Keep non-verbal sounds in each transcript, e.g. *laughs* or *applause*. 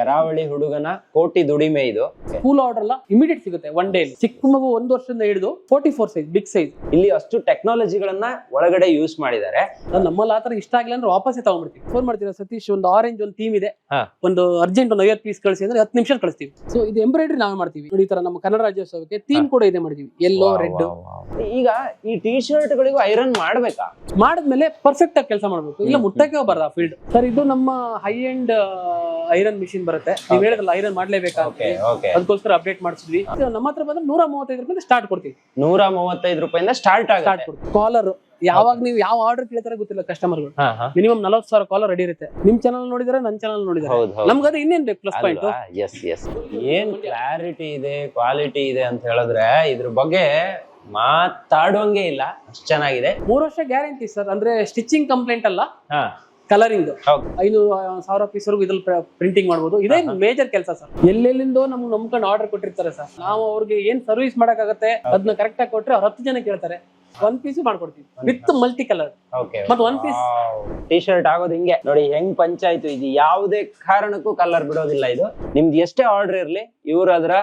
ಕರಾವಳಿ ಹುಡುಗನ ಕೋಟಿ ದುಡಿಮೆ ಇದು. ಸ್ಕೂಲ್ ಆರ್ಡರ್ ಎಲ್ಲ ಇಮಿಡಿಯೇಟ್ ಸಿಗುತ್ತೆ ಒನ್ ಡೇ ಚಿಕ್ಕ ಮಗು ಒಂದು ವರ್ಷದಿಂದ ಹಿಡಿದು forty four size big size ಇಲ್ಲಿ ಅಷ್ಟು ಟೆಕ್ನಾಲಜಿಗಳನ್ನ ಒಳಗಡೆ ಯೂಸ್ ಮಾಡಿದ್ದಾರೆ. ನಮ್ಮಲ್ಲಿ ಆತರ ಇಷ್ಟ ಆಗಿಲ್ಲ ಅಂದ್ರೆ ವಾಪಸ್ಸೇ ತಗೊಂಡ್ಬಿಡ್ತೀವಿ ಫೋನ್ ಮಾಡ್ತೀರಾ ಸತೀಶ್? ಒಂದು ಆರೆಂಜ್ ಒಂದು ಥೀಮ್ ಇದೆ. ಒಂದು ಅರ್ಜೆಂಟ್ ಒಂದು ಐವತ್ತು ಪೀಸ್ ಕಳಿಸಿ ಅಂದ್ರೆ ಹತ್ತು ನಿಮಿಷ ಕಳಿಸ್ತೀವಿ. ಸೊ ಇದು ಎಂಬ್ರಾಯ್ಡ್ರಿ ನಾವೇ ಮಾಡ್ತೀವಿ. ನೋಡಿ ಈ ತರ ನಮ್ಮ ಕನ್ನಡ ರಾಜ್ಯೋತ್ಸವಕ್ಕೆ ಥೀಮ್ ಕೂಡ ಇದೆ ಮಾಡಿದೀವಿ. Yellow red. ಈಗ ಈ ಟಿ ಶರ್ಟ್ ಗಳಿಗೂ ಐರನ್ ಮಾಡ್ಬೇಕಾ? ಮಾಡಿದ್ಮೇಲೆ ಪರ್ಫೆಕ್ಟ್ ಆಗಿ ಕೆಲಸ ಮಾಡಬೇಕು. ಇಲ್ಲ ಮುಟ್ಟಕ್ಕೆ ಬರದ ಫೀಲ್ಡ್ ಸರ್ ಇದು ನಮ್ಮ ಹೈ ಎಂಡ್ ಐರನ್ ಮಿಷಿನ್ ಬರುತ್ತೆ. ನೀವು ಹೇಳಿದ್ರಲ್ಲ ಐರನ್ ಮಾಡ್ಲೇಬೇಕಾಗುತ್ತೆ. ಅದಕ್ಕೋಸ್ಕರ ಅಪ್ಡೇಟ್ ಮಾಡಿಸಿದ್ವಿ. ನಮ್ಮ ಹತ್ರ ಬಂದ್ರೆ ನೂರ ಮೂವತ್ತೈದು ರೂಪಾಯಿ ಸ್ಟಾರ್ಟ್ ಕೊಡ್ತೀವಿ. ನೂರ ಮೂವತ್ತೈದು ರೂಪಾಯಿಂದ ಸ್ಟಾರ್ಟ್ ಸ್ಟಾರ್ಟ್ ಆಗುತ್ತೆ. ಕೊಡ್ತೀವಿ. ಕಾಲರ್ ಯಾವಾಗ ನೀವು ಯಾವ ಆರ್ಡರ್ ಕೇಳ್ತಾರೆ ಗೊತ್ತಿಲ್ಲ ಕಸ್ಟಮರ್ಗಳು. ಮಿನಿಮಮ್ ನಲವತ್ತು ಸಾವಿರ ಕಾಲರ್ ರೆಡಿ ಇರುತ್ತೆ. ನಿಮ್ ಚಾನಲ್ ನೋಡಿದ್ರೆ ನನ್ನ ಚಾನಲ್ ನೋಡಿದ್ರೆ. ನಮ್ಗೆ ಅದು ಇನ್ನೇನ್ ಬೇಕು ಪ್ಲಸ್ ಪಾಯಿಂಟ್ ಎಸ್ ಎಸ್ ಏನ್ ಕ್ಲಾರಿಟಿ ಇದೆ ಕ್ವಾಲಿಟಿ ಇದೆ ಅಂತ ಹೇಳಿದ್ರೆ ಇದ್ರ ಬಗ್ಗೆ ಮಾತಾಡುವಂಗೆ ಇಲ್ಲ. ಅಷ್ಟು ಚೆನ್ನಾಗಿದೆ. ಮೂರು ವರ್ಷ ಗ್ಯಾರಂಟಿ ಸರ್ ಅಂದ್ರೆ ಸ್ಟಿಚಿಂಗ್ ಕಂಪ್ಲೇಂಟ್ ಅಲ್ಲ? ಹಾ. ಕಲರಿಂಗ್ ಐದು ಐನೂರು ಸಾವಿರ ಪೀಸ್ ವರೆಗೂ ಇದ್ರಲ್ಲಿ ಪ್ರಿಂಟಿಂಗ್ ಮಾಡಬಹುದು ಇದೇ ಮೇಜರ್ ಕೆಲಸ ಸರ್ ಎಲ್ಲೆಲ್ಲಿಂದೋ ನಮ್ಗೆ ನಂಬ್ಕೊಂಡು ಆರ್ಡರ್ ಕೊಟ್ಟಿರ್ತಾರೆ ಸರ್ ನಾವು ಅವ್ರಿಗೆ ಏನ್ ಸರ್ವಿಸ್ ಮಾಡಕ್ಕಾಗತ್ತೆ ಅದನ್ನ ಕರೆಕ್ಟ್ ಆಗಿ ಕೊಟ್ರೆ ಅವ್ರ ಹತ್ತು ಜನ ಕೇಳ್ತಾರೆ. ಒನ್ ಪೀಸ್ ಮಾಡ್ಕೊಡ್ತೀವಿ. ವಿತ್ ಮಲ್ಟಿ ಕಲರ್ ಮತ್ತೆ ಒನ್ ಪೀಸ್ ಟಿ ಶರ್ಟ್ ಆಗೋದು ಹಿಂಗೆ. ನೋಡಿ ಹೆಂಗ್ ಪಂಚಾಯ್ತು ಇದು. ಯಾವುದೇ ಕಾರಣಕ್ಕೂ ಕಲರ್ ಬಿಡೋದಿಲ್ಲ ಇದು. ನಿಮ್ದು ಎಷ್ಟೇ ಆರ್ಡರ್ ಇರ್ಲಿ ಇವ್ರು ಅದರ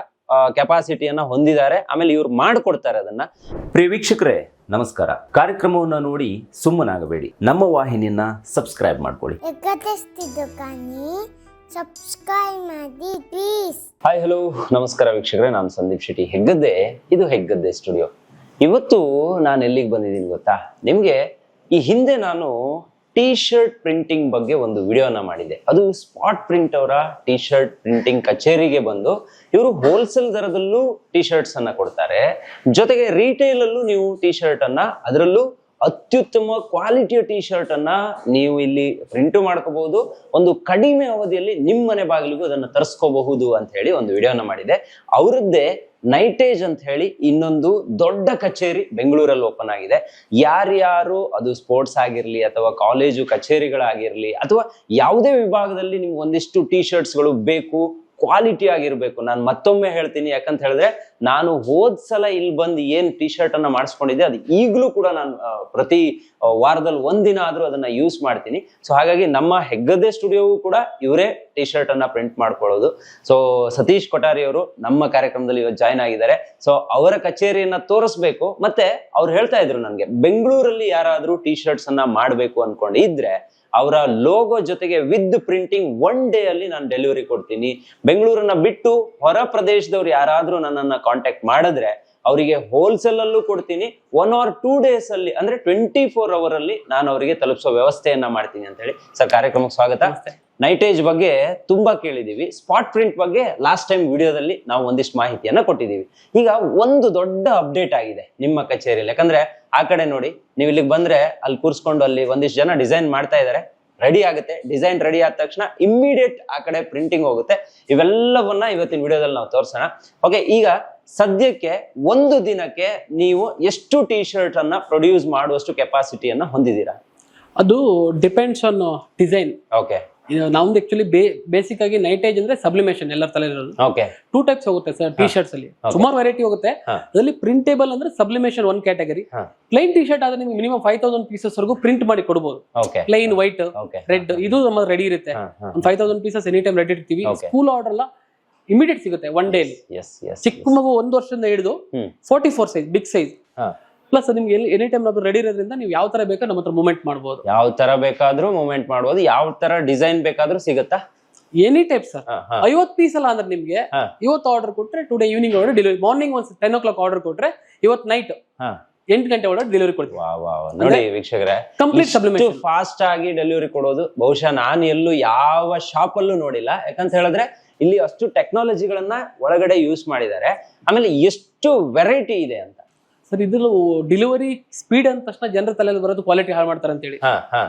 ಕೆಪಾಸಿಟಿಯನ್ನ ಹೊಂದಿದ್ದಾರೆ. ಆಮೇಲೆ ಇವ್ರು ಮಾಡ್ಕೊಡ್ತಾರೆ ಅದನ್ನ. ಪ್ರಿಯ ವೀಕ್ಷಕರೇ ನಮಸ್ಕಾರ. ಕಾರ್ಯಕ್ರಮವನ್ನು ನೋಡಿ ಸುಮ್ಮನಾಗಬೇಡಿ. ನಮ್ಮ ವಾಹಿನಿಯನ್ನ ಸಬ್ಸ್ಕ್ರೈಬ್ ಮಾಡ್ಕೊಳ್ಳಿ. ಸಬ್ಸ್ಕ್ರೈಬ್ ಮಾಡಿ ಪ್ಲೀಸ್ ಹಾಯ್ ಹಲೋ ನಮಸ್ಕಾರ ವೀಕ್ಷಕರೇ ನಾನು ಸಂದೀಪ್ ಶೆಟ್ಟಿ. ಹೆಗ್ಗದ್ದೆ ಇದು ಹೆಗ್ಗದ್ದೆ ಸ್ಟುಡಿಯೋ ಇವತ್ತು ನಾನು ಎಲ್ಲಿಗೆ ಬಂದಿದ್ದೀನಿ ಗೊತ್ತಾ? ನಿಮಗೆ ಈ ಹಿಂದೆ ನಾನು ಟಿ ಶರ್ಟ್ ಪ್ರಿಂಟಿಂಗ್ ಬಗ್ಗೆ ಒಂದು ವಿಡಿಯೋನ ಮಾಡಿದೆ ಅದು ಸ್ಪಾಟ್ ಪ್ರಿಂಟ್ ಅವರ ಟಿ ಶರ್ಟ್ ಪ್ರಿಂಟಿಂಗ್ ಕಚೇರಿಗೆ ಬಂದು ಇವರು ಹೋಲ್ಸೇಲ್ ದರದಲ್ಲೂ ಟಿ ಶರ್ಟ್ಸ್ ಅನ್ನ ಕೊಡ್ತಾರೆ. ಜೊತೆಗೆ ರಿಟೇಲ್ ಅಲ್ಲೂ ನೀವು ಟಿ ಶರ್ಟ್ ಅನ್ನ, ಅದರಲ್ಲೂ ಅತ್ಯುತ್ತಮ ಕ್ವಾಲಿಟಿಯ ಟಿ ಶರ್ಟ್ ಅನ್ನ ನೀವು ಇಲ್ಲಿ ಪ್ರಿಂಟ್ ಮಾಡ್ಕೋಬಹುದು. ಒಂದು ಕಡಿಮೆ ಅವಧಿಯಲ್ಲಿ ನಿಮ್ಮ ಮನೆ ಬಾಗಿಲಿಗೂ ಅದನ್ನ ತರಿಸ್ಕೋಬಹುದು ಅಂತ ಹೇಳಿ ಒಂದು ವಿಡಿಯೋನ ಮಾಡಿದೆ ಅವರದ್ದೇ ನೈಟೇಜ್ ಅಂತ ಹೇಳಿ ಇನ್ನೊಂದು ದೊಡ್ಡ ಕಚೇರಿ ಬೆಂಗಳೂರಲ್ಲಿ ಓಪನ್ ಆಗಿದೆ. ಯಾರ್ಯಾರು ಅದು ಸ್ಪೋರ್ಟ್ಸ್ ಆಗಿರ್ಲಿ ಅಥವಾ ಕಾಲೇಜು ಕಚೇರಿಗಳಾಗಿರ್ಲಿ ಅಥವಾ ಯಾವುದೇ ವಿಭಾಗದಲ್ಲಿ ನಿಮ್ಗೆ ಒಂದಿಷ್ಟು ಟಿ ಶರ್ಟ್ಸ್ಗಳು ಬೇಕು ಕ್ವಾಲಿಟಿ ಆಗಿರ್ಬೇಕು. ನಾನು ಮತ್ತೊಮ್ಮೆ ಹೇಳ್ತೀನಿ, ಯಾಕಂತ ಹೇಳಿದ್ರೆ ನಾನು ಹೋದ್ ಸಲ ಇಲ್ಲಿ ಬಂದು ಏನ್ ಟಿ ಶರ್ಟ್ ಅನ್ನ ಮಾಡಿಸ್ಕೊಂಡಿದ್ದೆ, ಅದು ಈಗಲೂ ಕೂಡ ನಾನು ಪ್ರತಿ ವಾರದಲ್ಲಿ ಒಂದಿನ ಆದ್ರೂ ಅದನ್ನ ಯೂಸ್ ಮಾಡ್ತೀನಿ. ಸೊ ಹಾಗಾಗಿ ನಮ್ಮ ಹೆಗ್ಗದ್ದೆ ಸ್ಟುಡಿಯೋವು ಕೂಡ ಇವರೇ ಟಿ ಶರ್ಟ್ ಅನ್ನ ಪ್ರಿಂಟ್ ಮಾಡ್ಕೊಳ್ಳೋದು. ಸೊ ಸತೀಶ್ ಕೊಠಾರಿ ಅವರು ನಮ್ಮ ಕಾರ್ಯಕ್ರಮದಲ್ಲಿ ಇವತ್ತು ಜಾಯ್ನ್ ಆಗಿದ್ದಾರೆ. ಸೊ ಅವರ ಕಚೇರಿಯನ್ನ ತೋರಿಸ್ಬೇಕು. ಮತ್ತೆ ಅವ್ರು ಹೇಳ್ತಾ ಇದ್ರು ನನಗೆ, ಬೆಂಗಳೂರಲ್ಲಿ ಯಾರಾದ್ರೂ ಟಿ ಶರ್ಟ್ಸ್ ಅನ್ನ ಮಾಡ್ಬೇಕು ಅನ್ಕೊಂಡಿದ್ರೆ ಅವರ ಲೋಗೋ ಜೊತೆಗೆ ವಿದ್ ಪ್ರಿಂಟಿಂಗ್ ಒನ್ ಡೇ ಅಲ್ಲಿ ನಾನು ಡೆಲಿವರಿ ಕೊಡ್ತೀನಿ. ಬೆಂಗಳೂರನ್ನ ಬಿಟ್ಟು ಹೊರ ಪ್ರದೇಶದವ್ರು ಯಾರಾದ್ರೂ ನನ್ನನ್ನ ಕಾಂಟ್ಯಾಕ್ಟ್ ಮಾಡಿದ್ರೆ ಅವರಿಗೆ ಹೋಲ್ಸೇಲ್ ಅಲ್ಲೂ ಕೊಡ್ತೀನಿ. ಒನ್ ಆರ್ ಟೂ ಡೇಸ್ ಅಲ್ಲಿ, ಅಂದ್ರೆ ಟ್ವೆಂಟಿ ಫೋರ್ ಅವರ್ ಅಲ್ಲಿ ನಾನು ಅವರಿಗೆ ತಲುಪಿಸೋ ವ್ಯವಸ್ಥೆಯನ್ನ ಮಾಡ್ತೀನಿ ಅಂತ ಹೇಳಿ ಸರ್, ಕಾರ್ಯಕ್ರಮಕ್ಕೆ ಸ್ವಾಗತ. ನೈಟೇಜ್ ಬಗ್ಗೆ ತುಂಬಾ ಕೇಳಿದೀವಿ. ಸ್ಪಾಟ್ ಪ್ರಿಂಟ್ ಬಗ್ಗೆ ಲಾಸ್ಟ್ ಟೈಮ್ ವಿಡಿಯೋದಲ್ಲಿ ನಾವು ಒಂದಿಷ್ಟು ಮಾಹಿತಿಯನ್ನ ಕೊಟ್ಟಿದ್ದೀವಿ ಈಗ ಒಂದು ದೊಡ್ಡ ಅಪ್ಡೇಟ್ ಆಗಿದೆ ನಿಮ್ಮ ಕಚೇರಿಯಲ್ಲಿ ಯಾಕಂದ್ರೆ ಆ ಕಡೆ ನೋಡಿ ನೀವು ಇಲ್ಲಿಗೆ ಬಂದ್ರೆ ಅಲ್ಲಿ ಕೂರಿಸ್ಕೊಂಡು ಅಲ್ಲಿ ಒಂದಿಷ್ಟು ಜನ ಡಿಸೈನ್ ಮಾಡ್ತಾ ಇದ್ದಾರೆ ರೆಡಿ ಆಗುತ್ತೆ. ಡಿಸೈನ್ ರೆಡಿ ಆದ ತಕ್ಷಣ ಇಮ್ಮಿಡಿಯೇಟ್ ಆ ಕಡೆ ಪ್ರಿಂಟಿಂಗ್ ಹೋಗುತ್ತೆ. ಇವೆಲ್ಲವನ್ನ ಇವತ್ತಿನ ವಿಡಿಯೋದಲ್ಲಿ ನಾವು ತೋರಿಸೋಣ. ಓಕೆ ಈಗ ಸದ್ಯಕ್ಕೆ ಒಂದು ದಿನಕ್ಕೆ ನೀವು ಎಷ್ಟು ಟಿ ಶರ್ಟ್ ಅನ್ನ ಪ್ರೊಡ್ಯೂಸ್ ಮಾಡುವಷ್ಟು ಕೆಪಾಸಿಟಿಯನ್ನು ಹೊಂದಿದ್ದೀರಾ ಅದು ಡಿಪೆಂಡ್ಸ್ ಆನ್ ಡಿಸೈನ್ ಓಕೆ ನಮ್ದು ಆಕ್ಚುಲಿ ಬೇಸಿಕ್ ಆಗಿ ನೈಟೇಜ್ ಅಂದ್ರೆ ಸಬ್ಲಿಮೇಷನ್ ಎಲ್ಲರ ತಲೆ ಓಕೆ ಟೂ ಟೈಪ್ಸ್ ಹೋಗುತ್ತೆ ಸರ್ ಟಿ ಶರ್ಟ್ಸ್ ಅಲ್ಲಿ. ಸುಮಾರು ವೆರೈಟಿ ಹೋಗುತ್ತೆ. ಅದರಲ್ಲಿ ಪ್ರಿಂಟೇಬಲ್ ಅಂದ್ರೆ sublimation one category. Plain T shirt ಆದ್ರೆ ನಿಮ್ಗೆ ಮಿನಿಮಮ್ ಫೈವ್ ತೌಸಂಡ್ ಪೀಸಸ್ ವರೆಗೂ ಪ್ರಿಂಟ್ ಮಾಡಿ ಕೊಡಬಹುದು ಪ್ಲೈನ್ ವೈಟ್ ರೆಡ್ ಇದು ನಮ್ಮ ರೆಡಿ ಇರುತ್ತೆ. ಒಂದು five thousand pieces any time ready ಇರ್ತೀವಿ. ಸ್ಕೂಲ್ ಆರ್ಡರ್ ಎಲ್ಲ ಇಮಿಡಿಯೇಟ್ ಸಿಗುತ್ತೆ ಒನ್ ಡೇ ಎಸ್ ಎಸ್ ಚಿಕ್ಕ ಮಗು ಒಂದು ವರ್ಷದಿಂದ ಹಿಡಿದು forty four size big size. Plus ನಿಮ್ಗೆ ಎಲ್ಲಿ ಎನಿ ಟೈಮ್ ನಾವು ರೆಡಿ ಇರೋದ್ರಿಂದ ನೀವು ಯಾವ ತರ ಬೇಕಾ ನಮ್ಮ ಹತ್ರ ಮೂವ್ಮೆಂಟ್ ಮಾಡಬಹುದು ಯಾವ ತರ ಬೇಕಾದ್ರೂ ಮೂವ್ಮೆಂಟ್ ಮಾಡ್ಬೋದು. ಯಾವ ತರ ಡಿಸೈನ್ ಬೇಕಾದ್ರೂ ಸಿಗುತ್ತಾ? Any type sir. ಐವತ್ ಪೀಸ್ ಅಲ್ಲ ಅಂದ್ರೆ ನಿಮ್ಗೆ ಇವತ್ ಇವತ್ತು ಆರ್ಡರ್ ಕೊಟ್ರೆ ಟುಡೇ ಈವ್ನಿಂಗ್ ಒಳಗೆ ಡೆಲಿವರಿ ಮಾರ್ನಿಂಗ್ ಒಂದು ಟೆನ್ ಓ ಕ್ಲಾಕ್ ಆರ್ಡರ್ ಕೊಟ್ರೆ ಇವತ್ ನೈಟ್ ಹಾ. ಎಂಟು ಗಂಟೆ ಒಳಗೆ ಡೆಲಿವರಿ ಕೊಡ್ತೀವಿ. ನೋಡಿ ವೀಕ್ಷಕರೇ ಕಂಪ್ಲೀಟ್ ಸಪ್ಲಿಮೆಂಟ್ ಫಾಸ್ಟ್ ಆಗಿ ಡೆಲಿವರಿ ಕೊಡೋದು. ಬಹುಶಃ ನಾನು ಎಲ್ಲೂ ಯಾವ ಶಾಪ್ ಅಲ್ಲೂ ನೋಡಿಲ್ಲ. ಯಾಕಂತ ಹೇಳಿದ್ರೆ ಇಲ್ಲಿ ಅಷ್ಟು ಟೆಕ್ನಾಲಜಿಗಳನ್ನ ಒಳಗಡೆ ಯೂಸ್ ಮಾಡಿದ್ದಾರೆ. ಆಮೇಲೆ ಎಷ್ಟು ವೆರೈಟಿ ಇದೆ ಅಂತ. ಸರ್ ಇದ್ರಲ್ಲಿ ಡೆಲಿವರಿ ಸ್ಪೀಡ್ ಅಂದ ತಕ್ಷಣ ಜನರ ತಲೆಯಲ್ಲಿ ಬರೋದು ಕ್ವಾಲಿಟಿ ಹಾಳು ಮಾಡ್ತಾರೆ ಅಂತ ಹೇಳಿ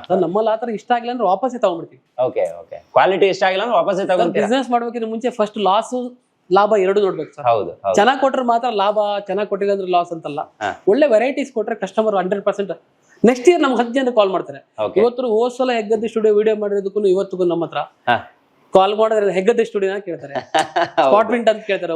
ಸರ್ ನಮ್ಮಲ್ಲಿ ಆತರ ಇಷ್ಟ ಆಗಿಲ್ಲ ಅಂದ್ರೆ ವಾಪಸ್ಸೇ ತಗೊಂಡ್ಬಿಡ್ತೀವಿ. ಓಕೆ ಓಕೆ ಕ್ವಾಲಿಟಿ ಇಷ್ಟ ಆಗಿಲ್ಲ ಅಂದ್ರೆ ವಾಪಸ್ಸೇ ತಗೊಂತೀರಾ? ಬಿಸ್ನೆಸ್ ಮಾಡ್ಬೇಕಿದ್ರೆ ಮುಂಚೆ ಫಸ್ಟ್ ಲಾಸ್ ಲಾಭ ಎರಡು ನೋಡ್ಬೇಕು ಸರ್. ಹೌದು ಚೆನ್ನಾಗಿ ಕೊಟ್ರೆ ಮಾತ್ರ ಲಾಭ ಚೆನ್ನಾಗಿ ಕೊಟ್ಟಿಲ್ಲ ಅಂದ್ರೆ ಲಾಸ್ ಅಂತಲ್ಲ. ಒಳ್ಳೆ ವೆರೈಟೀಸ್ ಕೊಟ್ರೆ customer hundred percent next year ನಮ್ಗೆ ಹತ್ತು ಜನ ಕಾಲ್ ಮಾಡ್ತಾರೆ. ಇವತ್ತು ಹೋದ್ ಸಲ ಹೆಗ್ಗದ್ದೆ ಸ್ಟುಡಿಯೋ ವಿಡಿಯೋ ಮಾಡಿರೋದಕ್ಕೂ ಇವತ್ತಿಗೂ ನಮ್ಮ ಹತ್ರ. ಕಾಲ್ ಮಾಡಿದ್ರೆ ಹೆಗ್ಗದ ಸ್ಟುಡಿಯೋನ ಕೇಳ್ತಾರೆ. *laughs* ಸ್ಪಾಟ್ ಪ್ರಿಂಟ್ ಅಂತ ಕೇಳ್ತಾರೆ.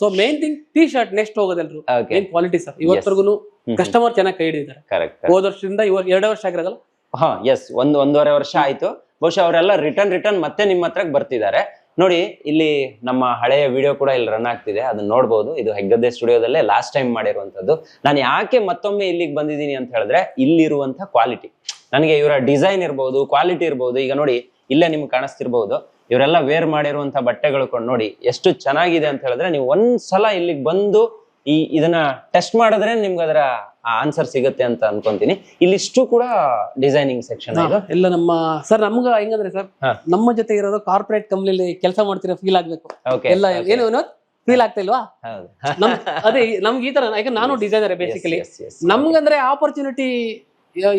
So main thing T shirt next ಹೋಗೋದಲ್ರು. ಏನ್ ಕ್ವಾಲಿಟಿ ಸರ್ ಇವತ್ತರೆಗೂ ಕಸ್ಟಮರ್ ಚೆನ್ನಾಗಿ ಕೈ ಹಿಡಿದಿದ್ದಾರೆ ಕರೆಕ್ಟ್ ಹೋದ ವರ್ಷದಿಂದ ಇವಾಗ ಎರಡು ವರ್ಷ ಆಗಿರೋದಲ್ಲ? ಹಾ ಎಸ್ ಒಂದು ಒಂದೂವರೆ ವರ್ಷ ಆಯ್ತು. ಬಹುಶಃ ಅವರೆಲ್ಲ ರಿಟರ್ನ್ ರಿಟರ್ನ್ ಮತ್ತೆ ನಿಮ್ಮ ಹತ್ರಕ್ಕೆ ಬರ್ತಿದ್ದಾರೆ. ನೋಡಿ ಇಲ್ಲಿ ನಮ್ಮ ಹಳೆಯ ವಿಡಿಯೋ ಕೂಡ ಇಲ್ಲಿ ರನ್ ಆಗ್ತಿದೆ. ಅದನ್ನ ನೋಡ್ಬೋದು. ಇದು ಹೆಗ್ಗದ್ದೆ ಸ್ಟುಡಿಯೋದಲ್ಲೇ ಲಾಸ್ಟ್ ಟೈಮ್ ಮಾಡಿರುವಂತದ್ದು ನಾನು ಯಾಕೆ ಮತ್ತೊಮ್ಮೆ ಇಲ್ಲಿಗೆ ಬಂದಿದ್ದೀನಿ ಅಂತ ಹೇಳಿದ್ರೆ ಇಲ್ಲಿರುವಂತಹ ಕ್ವಾಲಿಟಿ ನನಗೆ ಇವರ ಡಿಸೈನ್ ಇರ್ಬೋದು ಕ್ವಾಲಿಟಿ ಇರ್ಬೋದು. ಈಗ ನೋಡಿ ಇಲ್ಲೇ ನಿಮ್ಗೆ ಕಾಣಿಸ್ತಿರ್ಬೋದು. ಇವರೆಲ್ಲ ವೇರ್ ಮಾಡಿರುವಂತಹ ಬಟ್ಟೆಗಳು ಕೊಂಡು ನೋಡಿ ಎಷ್ಟು ಚೆನ್ನಾಗಿದೆ ಅಂತ ಹೇಳಿದ್ರೆ ನೀವು ಒಂದ್ಸಲ ಇಲ್ಲಿಗೆ ಬಂದು ಈ ಇದನ್ನ ಟೆಸ್ಟ್ ಮಾಡಿದ್ರೆ ನಿಮ್ಗೆ ಅದರ ಆನ್ಸರ್ ಸಿಗುತ್ತೆ ಅಂತ ಅನ್ಕೊಂತೀನಿ. ಇಲ್ಲಿಷ್ಟು ಕೂಡ ಡಿಸೈನಿಂಗ್ ಸೆಕ್ಷನ್ ಎಲ್ಲ ನಮ್ಮ ಸರ್ ನಮ್ಗ ಹೆಂಗಂದ್ರೆ ಸರ್ ನಮ್ಮ ಜೊತೆ ಇರೋದು ಕಾರ್ಪೊರೇಟ್ ಕಂಪ್ನಿಲಿ ಕೆಲಸ ಮಾಡ್ತಿರೋ ಫೀಲ್ ಆಗ್ಬೇಕು. ಎಲ್ಲ ಏನು ಫೀಲ್ ಆಗ್ತಾ ಇಲ್ವಾ? ಅದೇ ನಮ್ಗೆ ಈ ತರ ಯಾಕಂದ್ರೆ ನಾನು ಡಿಸೈನರ್ ಬೇಸಿಕಲಿ. ನಮ್ಗಂದ್ರೆ ಆಪರ್ಚುನಿಟಿ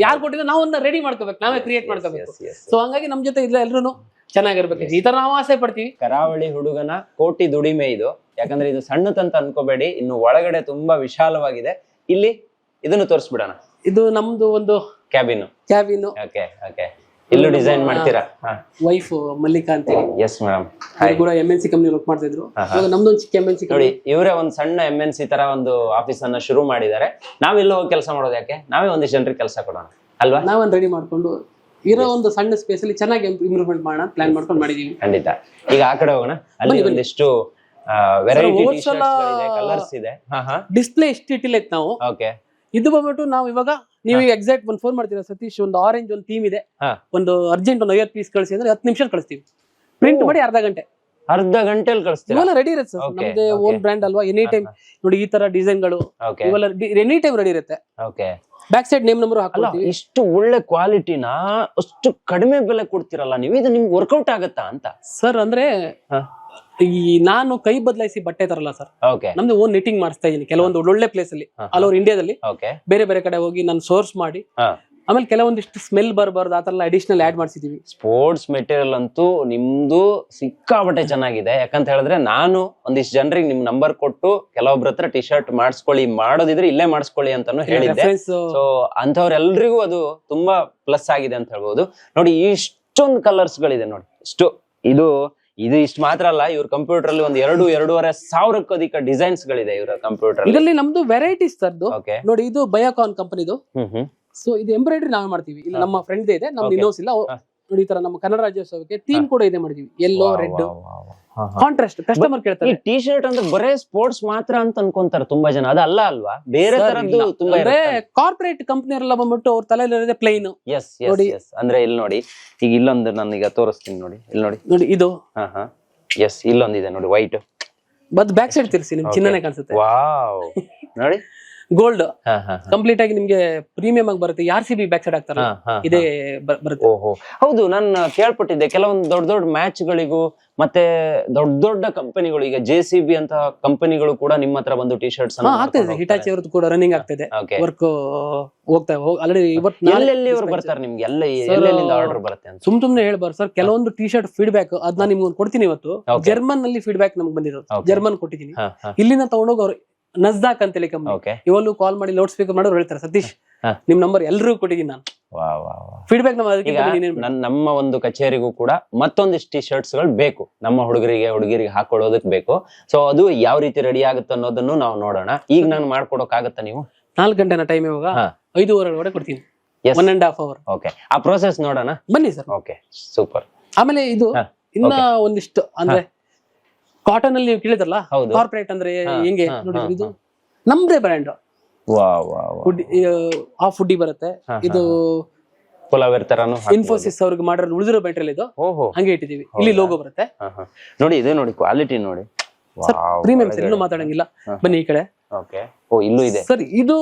ಯಾರು ಕೊಟ್ಟಿದ್ರೆ ನಾವು ರೆಡಿ ಮಾಡ್ಕೋಬೇಕು ನಾವೇ ಕ್ರಿಯೇಟ್ ಮಾಡ್ಕೋಬೇಕು. ಸೊ ಹಂಗಾಗಿ ನಮ್ ಜೊತೆ ಇದ್ರೆ ಎಲ್ರು ಚೆನ್ನಾಗಿರ್ಬೇಕು. ಈ ತರ ನಾವು ಆಸೆ ಪಡ್ತೀವಿ. ಕರಾವಳಿ ಹುಡುಗನ ಕೋಟಿ ದುಡಿಮೆ ಇದು. ಯಾಕಂದ್ರೆ ಇದು ಸಣ್ಣದಂತ ಅನ್ಕೋಬೇಡಿ ಇನ್ನು ಒಳಗಡೆ ತುಂಬಾ ವಿಶಾಲವಾಗಿದೆ. ಇಲ್ಲಿ ಇದನ್ನು ತೋರಿಸ್ಬಿಡೋಣ. ಇದು ನಮ್ದು ಒಂದು ಕ್ಯಾಬಿನ್ ಕ್ಯಾಬಿನ್ ಓಕೆ ಓಕೆ. ಇಲ್ಲೂ ಡಿಸೈನ್ ಮಾಡ್ತೀರಾ? ವೈಫ್ ಮಲ್ಲಿಕಾ ಅಂತೇಳಿ. ಎಸ್ ಮೇಡಮ್ ಕೂಡ M N C company work ಮಾಡ್ತಾ ಇದ್ರು. ಹಾ, ಹಾ. ಇವಾಗ ನಮ್ದೊಂದು ಚಿಕ್ಕ ಎಂ ಎನ್ ಸಿ ನೋಡಿ ಇವರೇ ಒಂದು ಸಣ್ಣ ಎಂ ಎನ್ ಸಿ ತರ ಒಂದು ಆಫೀಸ್ ಅನ್ನ ಶುರು ಮಾಡಿದ್ದಾರೆ. ನಾವೆಲ್ಲ ಹೋಗಿ ಕೆಲಸ ಮಾಡೋದು ಯಾಕೆ? ನಾವೇ ಒಂದು ಜನರಿಗೆ ಕೆಲಸ ಕೊಡೋಣ. ಅಲ್ವಾ? ನಾವೊಂದು ರೆಡಿ ಮಾಡ್ಕೊಂಡು ಇರೋ ಒಂದು ಸಣ್ಣ ಸ್ಪೇಸ್ ಅಲ್ಲಿ ಚೆನ್ನಾಗಿ ಇಂಪ್ರೂವ್ಮೆಂಟ್ ಮಾಡೋಣ ಪ್ಲಾನ್ ಮಾಡ್ಕೊಂಡು ಮಾಡಿದೀವಿ. ಖಂಡಿತ. ಈಗ ಆ ಕಡೆ ಹೋಗೋಣ. ಅಲ್ಲಿ. ಒಂದಿಷ್ಟು ವೆರೈಟಿ ಕಲರ್ಸ್ ಇದೆ. ಡಿಸ್ಪ್ಲೇ ಎಷ್ಟು ಇಟ್ಟಿಲ್ಲ ನಾವು. ಓಕೆ ಇದು ಬಂದ್ಬಿಟ್ಟು ನಾವು ಇವಾಗ ನೀವು ಎಕ್ಸಾಕ್ಟ್ ಒಂದು ಫೋನ್ ಮಾಡ್ತೀರಾ ಸತೀಶ್ ಒಂದು ಆರೆಂಜ್ ಒಂದು ಥೀಮ್ ಇದೆ. ಒಂದು ಅರ್ಜೆಂಟ್ ಒಂದು ಐವತ್ತು ಪೀಸ್ ಕಳಿಸಿ ಅಂದ್ರೆ ಹತ್ತು ನಿಮಿಷ ಕಳಿಸ್ತೀವಿ. ಪ್ರಿಂಟ್ ಮಾಡಿ ಅರ್ಧ ಗಂಟೆ. ಅರ್ಧ ಗಂಟೆಲಿ ಕಳಿಸ್ತೀವಿ ಇವೆಲ್ಲ ರೆಡಿ ಇರುತ್ತೆ ಸರ್ ನಮ್ದು ಓನ್ ಬ್ರ್ಯಾಂಡ್ ಅಲ್ವಾ ಎನಿ ಟೈಮ್ ನೋಡಿ ಈ ತರ ಡಿಸೈನ್ಗಳು ಇವೆಲ್ಲ ಎನಿ ಟೈಮ್ ರೆಡಿ ಇರುತ್ತೆ. Okay back side name number ಹಾಕಲ್ಲ ಇಷ್ಟು ಒಳ್ಳೆ ಕ್ವಾಲಿಟಿನ ಅಷ್ಟು ಕಡಿಮೆ ಬೆಲೆ ಕೊಡ್ತಿರಲ್ಲ ನೀವು? ಇದು ನಿಮ್ಗೆ ವರ್ಕೌಟ್ ಆಗತ್ತಾ ಅಂತ? ಸರ್ ಅಂದ್ರೆ ಈ ನಾನು ಕೈ ಬದಲಾಯಿಸಿ ಬಟ್ಟೆ ತರಲ್ಲ ಸರ್ ನಮ್ದು ಓನ್ ನಿಟ್ಟಿಂಗ್ ಮಾಡಿಸ್ತಾ ಇದೀನಿ ಕೆಲವೊಂದು ಒಳ್ಳೊಳ್ಳೆ ಪ್ಲೇಸ್ ಅಲ್ಲಿ. ಆಲ್ ಓವರ್ ಇಂಡಿಯಾದಲ್ಲಿ ಓಕೆ ಬೇರೆ ಬೇರೆ ಕಡೆ ಹೋಗಿ ನಾನು ಸೋರ್ಸ್ ಮಾಡಿ. ಆಮೇಲೆ ಕೆಲವೊಂದಿಷ್ಟು ಸ್ಮೆಲ್ ಬರಬಾರ್ದು ಆತರ ಅಡಿಷನಲ್ ಆಡ್ ಮಾಡಿಸಿದೀವಿ. ಸ್ಪೋರ್ಟ್ಸ್ ಮೆಟೀರಿಯಲ್ ಅಂತೂ ನಿಮ್ದು ಸಿಕ್ಕಾಪಟ್ಟೆ ಚೆನ್ನಾಗಿದೆ. ಯಾಕಂತ ಹೇಳಿದ್ರೆ ನಾನು ಒಂದಿಷ್ಟು ಜನರಿಗೆ ನಿಮ್ ನಂಬರ್ ಕೊಟ್ಟು ಕೆಲವೊಬ್ರ ಹತ್ರ ಟಿ ಶರ್ಟ್ ಮಾಡಿಸ್ಕೊಳ್ಳಿ ಮಾಡೋದಿದ್ರೆ ಇಲ್ಲೇ ಮಾಡಿಸ್ಕೊಳ್ಳಿ ಅಂತಾನು ಹೇಳಿದ್ದೆ. ಸೊ ಅಂಥವ್ರೆಲ್ರಿಗೂ ಅದು ತುಂಬಾ ಪ್ಲಸ್ ಆಗಿದೆ ಅಂತ ಹೇಳ್ಬೋದು. ನೋಡಿ ಇಷ್ಟೊಂದು ಕಲರ್ಸ್ ಗಳಿದೆ ನೋಡಿ. ಇಷ್ಟು ಇದು ಇದು ಇಷ್ಟು ಮಾತ್ರ ಅಲ್ಲ ಇವ್ರ ಕಂಪ್ಯೂಟರ್ ಅಲ್ಲಿ ಒಂದು ಎರಡು ಎರಡೂವರೆ ಸಾವಿರಕ್ಕೂ ಅಧಿಕ ಡಿಸೈನ್ಸ್ ಗಳಿದೆ ಇವರ ಕಂಪ್ಯೂಟರ್ ಇದರಲ್ಲಿ ನಮ್ದು ವೆರೈಟೀಸ್ ತರದ್ದು ಓಕೆ ನೋಡಿ ಇದು ಬಯೋಕಾನ್ ಕಂಪನಿದು ಹ್ಮ್ ಹ್ಮ್. ಸೊ ಇದು ಎಂಬ್ರಾಯ್ಡ್ರಿ ನಾವೇ ಮಾಡ್ತೀವಿ. ಇಲ್ಲಿ ನಮ್ಮ ಫ್ರೆಂಡ್ ಇದೆ ನಮ್ದು. ಇನ್ನೋಸ್ ಇಲ್ಲ ನೋಡಿ ಈ ತರ ನಮ್ಮ ಕನ್ನಡ ರಾಜ್ಯೋತ್ಸವಕ್ಕೆ ಥೀಮ್ ಕೂಡ ಇದೆ ಮಾಡಿದೀವಿ. Yellow red. ಕಾಂಟ್ರಾಸ್ಟ್ ಕಸ್ಟಮರ್ ಈ ಕೇಳ್ತಾರೆ. ಟಿ ಶರ್ಟ್ ಅಂದ್ರೆ ಬರೇ ಸ್ಪೋರ್ಟ್ಸ್ ಮಾತ್ರ ಅಂತ ಅನ್ಕೊಂತಾರೆ ತುಂಬಾ ಜನ. ಅದಲ್ಲ ಅಲ್ವಾ? ಬೇರೆ ತರದ್ದು ತುಂಬಾ ಕಾರ್ಪೊರೇಟ್ ಕಂಪನಿ ಎಲ್ಲ ಬಂದ್ಬಿಟ್ಟು ಅವ್ರ ತಲೆಯಲ್ಲಿ ಪ್ಲೇನ್ ಎಸ್ ನೋಡಿ. ಎಸ್ ಅಂದ್ರೆ ಇಲ್ಲಿ ನೋಡಿ ಈಗ ಇಲ್ಲೊಂದು ನಾನು ಈಗ ತೋರಿಸ್ತೀನಿ ನೋಡಿ. ಇಲ್ಲಿ ನೋಡಿ. ನೋಡಿ ಇದು. ಹಾ ಹಾ. ಎಸ್ ಇಲ್ಲೊಂದಿದೆ ನೋಡಿ ವೈಟ್ ಬದ್ ಬ್ಯಾಕ್ ಸೈಡ್ ತಿರ್ಸಿ ನಿಮ್ ಚಿನ್ನನೆ ಕಾಣಿಸುತ್ತೆ. ವಾವ್ ನೋಡಿ. *laughs* ಗೋಲ್ಡ್ ಕಂಪ್ಲೀಟ್ ಆಗಿ ನಿಮ್ಗೆ ಪ್ರೀಮಿಯಂ ಆಗಿ ಬರುತ್ತೆ. R C B back side ಆಗ್ತಾರೆ ಇದೇ ಬರುತ್ತೆ. ಓಹೋ. ಹೌದು ನಾನು ಕೇಳ್ಪಟ್ಟಿದ್ದೆ. ಕೆಲವೊಂದು ದೊಡ್ಡ ದೊಡ್ಡ ಮ್ಯಾಚ್ ಗಳಿಗೂ ಮತ್ತೆ ದೊಡ್ಡ ದೊಡ್ಡ ಕಂಪನಿಗಳು ಈಗ ಜೆ ಸಿ ಬಿ ಅಂತ ಕಂಪನಿಗಳು ಕೂಡ ನಿಮ್ಮ ಹತ್ರ ಬಂದು ಟಿ ಶರ್ಟ್ಸ್ ಆಗ್ತದೆ ಹಿಟಾಚಿ ಅವ್ರದ್ದು ಕೂಡ ರನ್ನಿಂಗ್ ಆಗ್ತದೆ ವರ್ಕ್ ಹೋಗ್ತಾ ಆಲ್ರೆಡಿ ಇವತ್ತು ಎಲ್ಲೆಲ್ಲಿ ಅವ್ರು ಬರ್ತಾರೆ ನಿಮ್ಗೆ? ಎಲ್ಲ ಎಲ್ಲೆಲ್ಲಿಂದ ಆರ್ಡರ್ ಬರುತ್ತೆ ಅಂತ? ಸುಮ್ ಸುಮ್ನೆ ಹೇಳ್ಬಾರ್ದು. ಸರ್ ಕೆಲವೊಂದು ಟಿ ಶರ್ಟ್ ಫೀಡ್ಬ್ಯಾಕ್ ಅದನ್ನ ನಿಮ್ಗೆ ಕೊಡ್ತೀನಿ ಇವತ್ತು. ಜರ್ಮನ್ನಲ್ಲಿ ಫೀಡ್ಬ್ಯಾಕ್ ನಮ್ಗೆ ಬಂದಿರೋದು. ಜರ್ಮನ್ ಕೊಟ್ಟಿದ್ದೀನಿ. ಇಲ್ಲಿನ ತಗೊಂಡೋಗಿ ಅವ್ರು ನಸ್ದಾಕ್ ಅಂತೇಳಿ ಕಂಪ್ನಿ ಓಕೆ ಇವಲ್ಲೂ ಕಾಲ್ ಮಾಡಿ ಲೌಡ್ ಸ್ಪೀಕರ್ ಮಾಡೋರು ಹೇಳ್ತಾರೆ ಸತೀಶ್. ನಿಮ್ ನಂಬರ್ ಎಲ್ರಿಗೂ ಕೊಟ್ಟಿದ್ದೀನಿ ನಾನು. ವಾ ವಾ ವಾ. ಫೀಡ್ಬ್ಯಾಕ್ ನಮ್ಮ ಒಂದು ಕಚೇರಿಗೂ ಕೂಡ ಮತ್ತೊಂದಿಷ್ಟು ಟಿ ಶರ್ಟ್ಸ್ಗಳು ಬೇಕು. ನಮ್ಮ ಹುಡುಗರಿಗೆ ಹುಡುಗಿರಿಗೆ ಹಾಕೊಳ್ಳೋದಕ್ ಬೇಕು. ಸೊ ಅದು ಯಾವ ರೀತಿ ರೆಡಿ ಆಗುತ್ತೆ ಅನ್ನೋದನ್ನು ನಾವು ನೋಡೋಣ. ಈಗ ನಾನು ಮಾಡ್ಕೊಡಕ್ ಆಗತ್ತಾ ನೀವು? ನಾಲ್ಕು ಗಂಟೆನ ಟೈಮ್ ಇವಾಗ ಐದು ಐದೂವರೆ ಒಳಗಡೆ ಕೊಡ್ತೀನಿ one and half hour okay ಆ ಪ್ರೋಸೆಸ್ ನೋಡೋಣ? ಬನ್ನಿ ಸರ್. ಓಕೆ ಸೂಪರ್ ಆಮೇಲೆ ಇದು ಇನ್ನ ಒಂದಿಷ್ಟು ಅಂದ್ರೆ ಕಾಟನ್ ಅಲ್ಲಿ ನೀವು ಕೇಳಿದ್ರಲ್ಲ? ಹೌದು. ಕಾರ್ಪೊರೇಟ್ ಅಂದ್ರೆ ಹೆಂಗೆ? ಹಾ, ನೋಡಿ ಹಾ, ಇದು ನಮ್ದೇ ಬ್ರ್ಯಾಂಡ್ ವಾ ವಾ ಫುಡ್ ಆ ಫುಡ್ಡಿ ಬರುತ್ತೆ. ಹಾ, ಇದು ಪುಲಾವೇರ್ ತರಾನು ಇನ್ಫೋಸಿಸ್ ಅವ್ರಿಗೆ ಮಾಡಿರೋ ಉಳಿದಿರೋ ಬ್ಯಾಟ್ರಿ ಇದು. ಓಹೋ. ಹಂಗೆ ಇಟ್ಟಿದೀವಿ ಇಲ್ಲಿ ಲೋಗೋ ಬರುತ್ತೆ. ಹಾ, ಹಾ. ನೋಡಿ ಇದೆ ನೋಡಿ ಕ್ವಾಲಿಟಿ ನೋಡಿ. ಸರ್ ಪ್ರೀಮಿಯಂ ಇನ್ನೂ ಮಾತಾಡಂಗಿಲ್ಲ. ಬನ್ನಿ ಈ ಕಡೆ. ಓಕೆ. ಓ ಇಲ್ಲೂ ಇದೆ. ಸರ್ ಇದು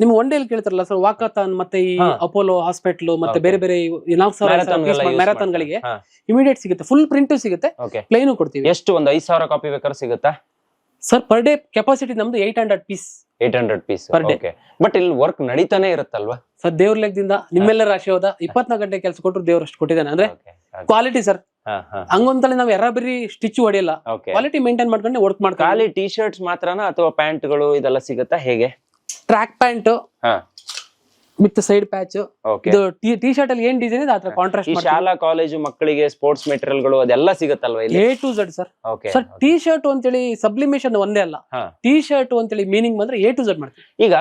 ನಿಮ್ ಒನ್ ಡೇಲಿ ಕೇಳ್ತಾರಲ್ಲ ಸರ್ ವಾಕಾಥಾನ್ ಮತ್ತೆ ಈ ಅಪೋಲೋ ಹಾಸ್ಪಿಟಲ್ ಮತ್ತೆ ಬೇರೆ ಬೇರೆ ನಾಲ್ಕು ಸಾವಿರ ಮ್ಯಾರಥಾನ್ ಗಳಿಗೆ ಇಮಿಡಿಯೇಟ್ ಸಿಗುತ್ತೆ ಫುಲ್ ಪ್ರಿಂಟ್ ಸಿಗುತ್ತೆ ಪ್ಲೇನು ಕೊಡ್ತೀವಿ. ಎಷ್ಟು ಒಂದು ಐದ್ ಸಾವಿರ ಕಾಪಿ ಬೇಕಾದ್ರೆ ಸಿಗುತ್ತಾ? ಸರ್ ಪರ್ ಡೇ ಕೆಪಾಸಿಟಿ ನಮ್ದು eight hundred piece eight hundred piece per day but ಇಲ್ಲಿ ವರ್ಕ್ ನಡೀತಾನೆ ಇರುತ್ತಲ್ವಾ? ಸರ್ ದೇವ್ರ ಲೆಕ್ಕದಿಂದ ನಿಮ್ಮೆಲ್ಲರ ಆಶೀರ್ವಾದ ಇಪ್ಪತ್ನಾಲ್ಕು ಗಂಟೆ ಕೆಲಸ ಕೊಟ್ಟರು ದೇವ್ರು ಅಷ್ಟು ಕೊಟ್ಟಿದ್ದಾನೆ. ಅಂದ್ರೆ ಕ್ವಾಲಿಟಿ ಸರ್ ಹಂಗೊಂದ್ ಹಾ ಹಂಗಂತಲೇ ನಾವು ಯಾರ ಬರೀ ಸ್ಟಿಚ್ ಹೊಡೆಯಲ್ಲ ಕ್ವಾಲಿಟಿ ಮೇಂಟೈನ್ ಮಾಡ್ಕೊಂಡು ವರ್ಕ್ ಮಾಡ್ತಾರೆ ಖಾಲಿ ಟಿ ಶರ್ಟ್ಸ್ ಮಾತ್ರನಾ ಅಥವಾ ಪ್ಯಾಂಟ್ಗಳು ಇದೆಲ್ಲ ಸಿಗುತ್ತಾ? ಹೇಗೆ? ಟ್ರ್ಯಾಕ್ ಪ್ಯಾಂಟ್ ಹಾ. ವಿತ್ ಸೈಡ್ ಪ್ಯಾಚ್ ಇದು ಟಿ ಶರ್ಟ್ ಅಲ್ಲಿ ಏನ್ ಡಿಸೈನ್ ಇದೆ ಆತರ ಕಾಂಟ್ರಾಸ್ಟ್ ಶಾಲಾ ಕಾಲೇಜು ಮಕ್ಕಳಿಗೆ ಸ್ಪೋರ್ಟ್ಸ್ ಮೆಟೀರಿಯಲ್ಗಳು ಅದೆಲ್ಲ ಸಿಗುತ್ತಲ್ವಾ ಇಲ್ಲಿ? A to Z sir okay sir T shirt ಅಂತೇಳಿ ಸಬ್ಲಿಮೇಷನ್ ಒಂದೇ ಅಲ್ಲ. ಟಿ ಶರ್ಟ್ ಅಂತೇಳಿ ಮೀನಿಂಗ್ ಬಂದ್ರೆ ಎ ಟು ಝಡ್ ಮಾಡ್ತೀವಿ. ಈಗ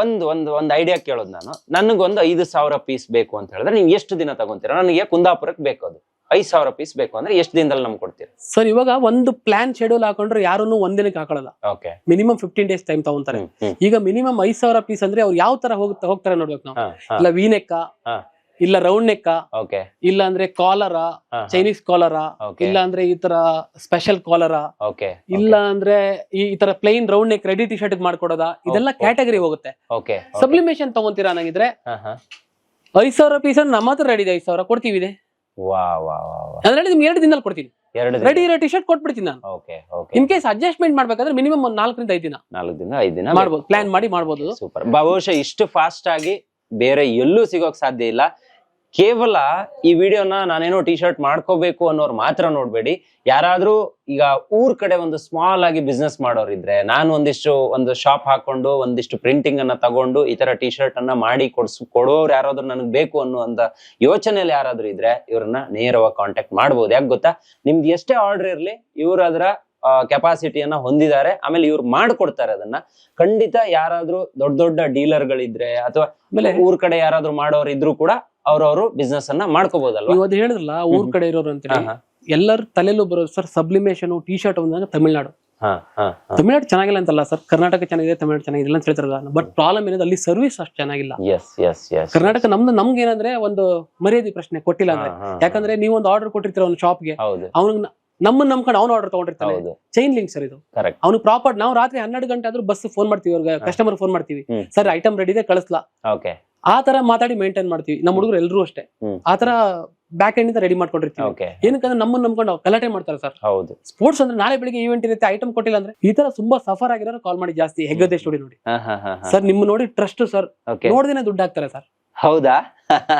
ಒಂದ್ ಒಂದ್ ಒಂದ್ ಐಡಿಯಾ ಕೇಳೋದು ನಾನು. ನನಗೊಂದು ಐದು ಸಾವಿರ ಪೀಸ್ ಬೇಕು ಅಂತ ಹೇಳಿದ್ರೆ ನೀವು ಎಷ್ಟು ದಿನ ತಗೊಂತೀರಾ? ನನಗೆ ಕುಂದಾಪುರಕ್ಕೆ ಬೇಕು ಅದು. ಐದ್ ಸಾವಿರ ಪೀಸ್ ಬೇಕು ಅಂದ್ರೆ ಎಷ್ಟು ದಿನದಲ್ಲಿ ನಮ್ಗೆ ಕೊಡ್ತೀರಾ? ಸರ್ ಇವಾಗ ಒಂದು ಪ್ಲಾನ್ ಶೆಡ್ಯೂಲ್ ಹಾಕೊಂಡ್ರೆ ಯಾರನ್ನು ಒಂದಿನಕ್ಕೆ ಹಾಕೊಳ್ಳಲ್ಲ okay minimum fifteen days time ತಗೊಂತಾರೆ. ಈಗ ಮಿನಿಮಮ್ ಐದ್ ಸಾವಿರ ಪೀಸ್ ಅಂದ್ರೆ ಅವ್ರು ಯಾವ ತರ ಹೋಗ್ತಾ ಹೋಗ್ತಾರೆ ನೋಡ್ಬೇಕು ನಾವು. ಇಲ್ಲ ವೀನೆಕ್ಕ. ಇಲ್ಲ ರೌಂಡ್ ನೆಕ್ಕ ಓಕೆ ಇಲ್ಲ ಅಂದ್ರೆ ಕಾಲರ ಚೈನೀಸ್ ಕಾಲರ ಇಲ್ಲ ಅಂದ್ರೆ ಈ ತರ ಸ್ಪೆಷಲ್ ಕಾಲರ ಓಕೆ ಇಲ್ಲ ಅಂದ್ರೆ ಈ ತರ plain round neck ready T shirt ಮಾಡ್ಕೊಡೋದ? ಇದೆಲ್ಲ ಕ್ಯಾಟಗರಿ ಹೋಗುತ್ತೆ. ಓಕೆ ಸಬ್ಲಿಮೇಶನ್ ತಗೊಂತೀರಾ ನಂಗಿದ್ರೆ? ಐದ್ ಸಾವಿರ ಪೀಸ್ ನಮ್ಮ ಹತ್ರ ರೆಡಿ ಇದೆ ಐದ್ ಸಾವಿರ ಕೊಡ್ತೀವಿ ಇದೆ. ವಾ ವಾ ವಾ ವಾ. ಅಂದ್ರೆ ನಿಮ್ಗೆ ಎರಡು ದಿನದಲ್ಲಿ ಕೊಡ್ತೀನಿ. ಎರಡು ರೆಡಿ ಇರೋ ಟಿ ಶರ್ಟ್ ಕೊಟ್ಬಿಡ್ತೀನಿ ನಾನು. Okay okay in case adjustment ಮಾಡ್ಬೇಕಾದ್ರೆ ಮಿನಿಮಮ್ ಒಂದ್ ನಾಲ್ಕರಿಂದ ಐದು ದಿನ. ನಾಲ್ಕು ದಿನ ಐದು ದಿನ ಮಾಡ್ಬೋದು ಪ್ಲಾನ್ ಮಾಡಿ ಮಾಡ್ಬೋದು. ಸೂಪರ್ ಬಹುಶಃ ಇಷ್ಟು ಫಾಸ್ಟ್ ಆಗಿ ಬೇರೆ ಎಲ್ಲೂ ಸಿಗೋಕ್ ಸಾಧ್ಯ ಇಲ್ಲ. ಕೇವಲ ಈ ವಿಡಿಯೋನ ನಾನೇನೋ ಟಿ ಶರ್ಟ್ ಮಾಡ್ಕೋಬೇಕು ಅನ್ನೋರು ಮಾತ್ರ ನೋಡ್ಬೇಡಿ. ಯಾರಾದ್ರೂ ಈಗ ಊರ್ ಕಡೆ ಒಂದು ಸ್ಮಾಲ್ ಆಗಿ ಬಿಸ್ನೆಸ್ ಮಾಡೋರಿದ್ರೆ ನಾನು ಒಂದಿಷ್ಟು ಒಂದು ಶಾಪ್ ಹಾಕೊಂಡು ಒಂದಿಷ್ಟು ಪ್ರಿಂಟಿಂಗ್ ಅನ್ನ ತಗೊಂಡು ಈ ತರ ಟಿ ಶರ್ಟ್ ಅನ್ನ ಮಾಡಿ ಕೊಡ್ಸ್, ಕೊಡೋರು ಯಾರಾದ್ರೂ ನನಗೆ ಬೇಕು ಅನ್ನುವಂತ ಯೋಚನೆಯಲ್ಲಿ ಯಾರಾದ್ರೂ ಇದ್ರೆ ಇವ್ರನ್ನ ನೇರವಾಗಿ ಕಾಂಟ್ಯಾಕ್ಟ್ ಮಾಡ್ಬೋದು. ಯಾಕೆ ಗೊತ್ತಾ? ನಿಮ್ದು ಎಷ್ಟೇ ಆರ್ಡರ್ ಇರ್ಲಿ, ಇವ್ರ ಅದರ ಕೆಪಾಸಿಟಿಯನ್ನ ಹೊಂದಿದ್ದಾರೆ. ಆಮೇಲೆ ಇವ್ರು ಮಾಡ್ಕೊಡ್ತಾರೆ ಅದನ್ನ. ಖಂಡಿತ ಯಾರಾದ್ರೂ ದೊಡ್ಡ ದೊಡ್ಡ ಡೀಲರ್ಗಳಿದ್ರೆ ಅಥವಾ ಆಮೇಲೆ ಊರ್ ಕಡೆ ಯಾರಾದ್ರೂ ಮಾಡೋರು ಇದ್ರು ಕೂಡ ಅವ್ರವ್ರು ಬಿಸ್ನೆಸ್ ಅನ್ನ ಮಾಡ್ಕೋಬಹುದಲ್ವಾ ಇವತ್ತು ಅದು ಹೇಳಿದ್ರಲ್ಲ ಊರ್ ಕಡೆ ಇರೋರು ಅಂತ ಎಲ್ಲರ ತಲೆಯಲ್ಲೂ ಬರೋದು ಸರ್ ಸಬ್ಲಿಮೇಶನ್ ಟಿ ಶರ್ಟ್ ಬಂದಾಗ ತಮಿಳ್ನಾಡು. ತಮಿಳ್ನಾಡು ಚೆನ್ನಾಗಿಲ್ಲ ಅಂತಲ್ಲ ಸರ್ ಕರ್ನಾಟಕ ಚೆನ್ನಾಗಿದೆ ತಮಿಳ್ನಾಡು ಚೆನ್ನಾಗಿಲ್ಲ ಅಂತ ಹೇಳ್ತಾರಲ್ಲ. ಬಟ್ ಪ್ರಾಬ್ಲಮ್ ಏನಿದೆ ಅಲ್ಲಿ ಸರ್ವಿಸ್ ಅಷ್ಟು ಚೆನ್ನಾಗಿಲ್ಲ. ಕರ್ನಾಟಕ ನಮ್ದು ನಮ್ಗೆ ಏನಂದ್ರೆ ಒಂದು ಮರ್ಯಾದೆ ಪ್ರಶ್ನೆ ಕೊಟ್ಟಿಲ್ಲ ಅಂದ್ರೆ. ಯಾಕಂದ್ರೆ ನೀವೊಂದು ಒಂದು ಆರ್ಡರ್ ಕೊಟ್ಟಿರ್ತೀರ ಒಂದು ಶಾಪ್ಗೆ ಹೌದು. ಅವ್ನಿಗೆ ನಮ್ಮನ್ನ ನಂಬ್ಕೊಂಡು ಅವ್ನು ಆರ್ಡರ್ ತಗೊಂಡಿರ್ತಾನೆ. ಹೌದು. ಚೈನ್ ಲಿಂಕ್ ಸರ್ ಇದು. ಕರೆಕ್ಟ್ ಅವ್ನು ಪ್ರಾಪರ್ ನಾವು ರಾತ್ರಿ ಹನ್ನೆರಡು ಗಂಟೆ ಆದ್ರೂ ಬಸ್ ಫೋನ್ ಮಾಡ್ತೀವಿ ಅವ್ರಿಗೆ ಕಸ್ಟಮರ್ ಫೋನ್ ಮಾಡ್ತೀವಿ. ಹ್ಮ್. ಸರ್ ಐಟಮ್ ರೆಡಿ ಇದೆ ಕಳಿಸ್ಲಾ. ಓಕೆ ಆ ತರ ಮಾತಾಡಿ ಮೇಂಟೈನ್ ಮಾಡ್ತೀವಿ. ನಮ್ಮ ಹುಡುಗರು ಎಲ್ಲರೂ ಅಷ್ಟೇ. ಹ್ಮ್. ಆ ತರ ಬ್ಯಾಕ್ ಎಂಡ್ ಇಂದ ರೆಡಿ ಮಾಡ್ಕೊಂಡಿರ್ತೀವಿ. ಓಕೆ ಏನಕ್ಕಂದ್ರೆ ನಮ್ಮನ್ನ ನಂಬ್ಕೊಂಡು ಅವ್ರು ಗಲಾಟೆ ಮಾಡ್ತಾರೆ ಸರ್ ಹೌದು. ಸ್ಪೋರ್ಟ್ಸ್ ಅಂದ್ರೆ ನಾಳೆ ಬೆಳಿಗ್ಗೆ ಈವೆಂಟ್ ಇರುತ್ತೆ ಐಟಮ್ ಕೊಟ್ಟಿಲ್ಲ ಅಂದ್ರೆ ಈ ತರ ತುಂಬಾ ಸಫರ್ ಆಗಿರೋರು ಕಾಲ್ ಮಾಡಿ ಜಾಸ್ತಿ ಹೆಗ್ಗದೆ ಸ್ಟುಡಿಯೋ ನೋಡಿ. ಹಾ ಹಾ ಹಾ ಹಾ. ಸರ್ ನಿಮ್ ನೋಡಿ ಟ್ರಸ್ಟ್ ಸರ್ ಓಕೆ ನೋಡ್ದೇನೆ ದುಡ್ಡು ಹಾಕ್ತಾರೆ ಸರ್ ಹೌದಾ?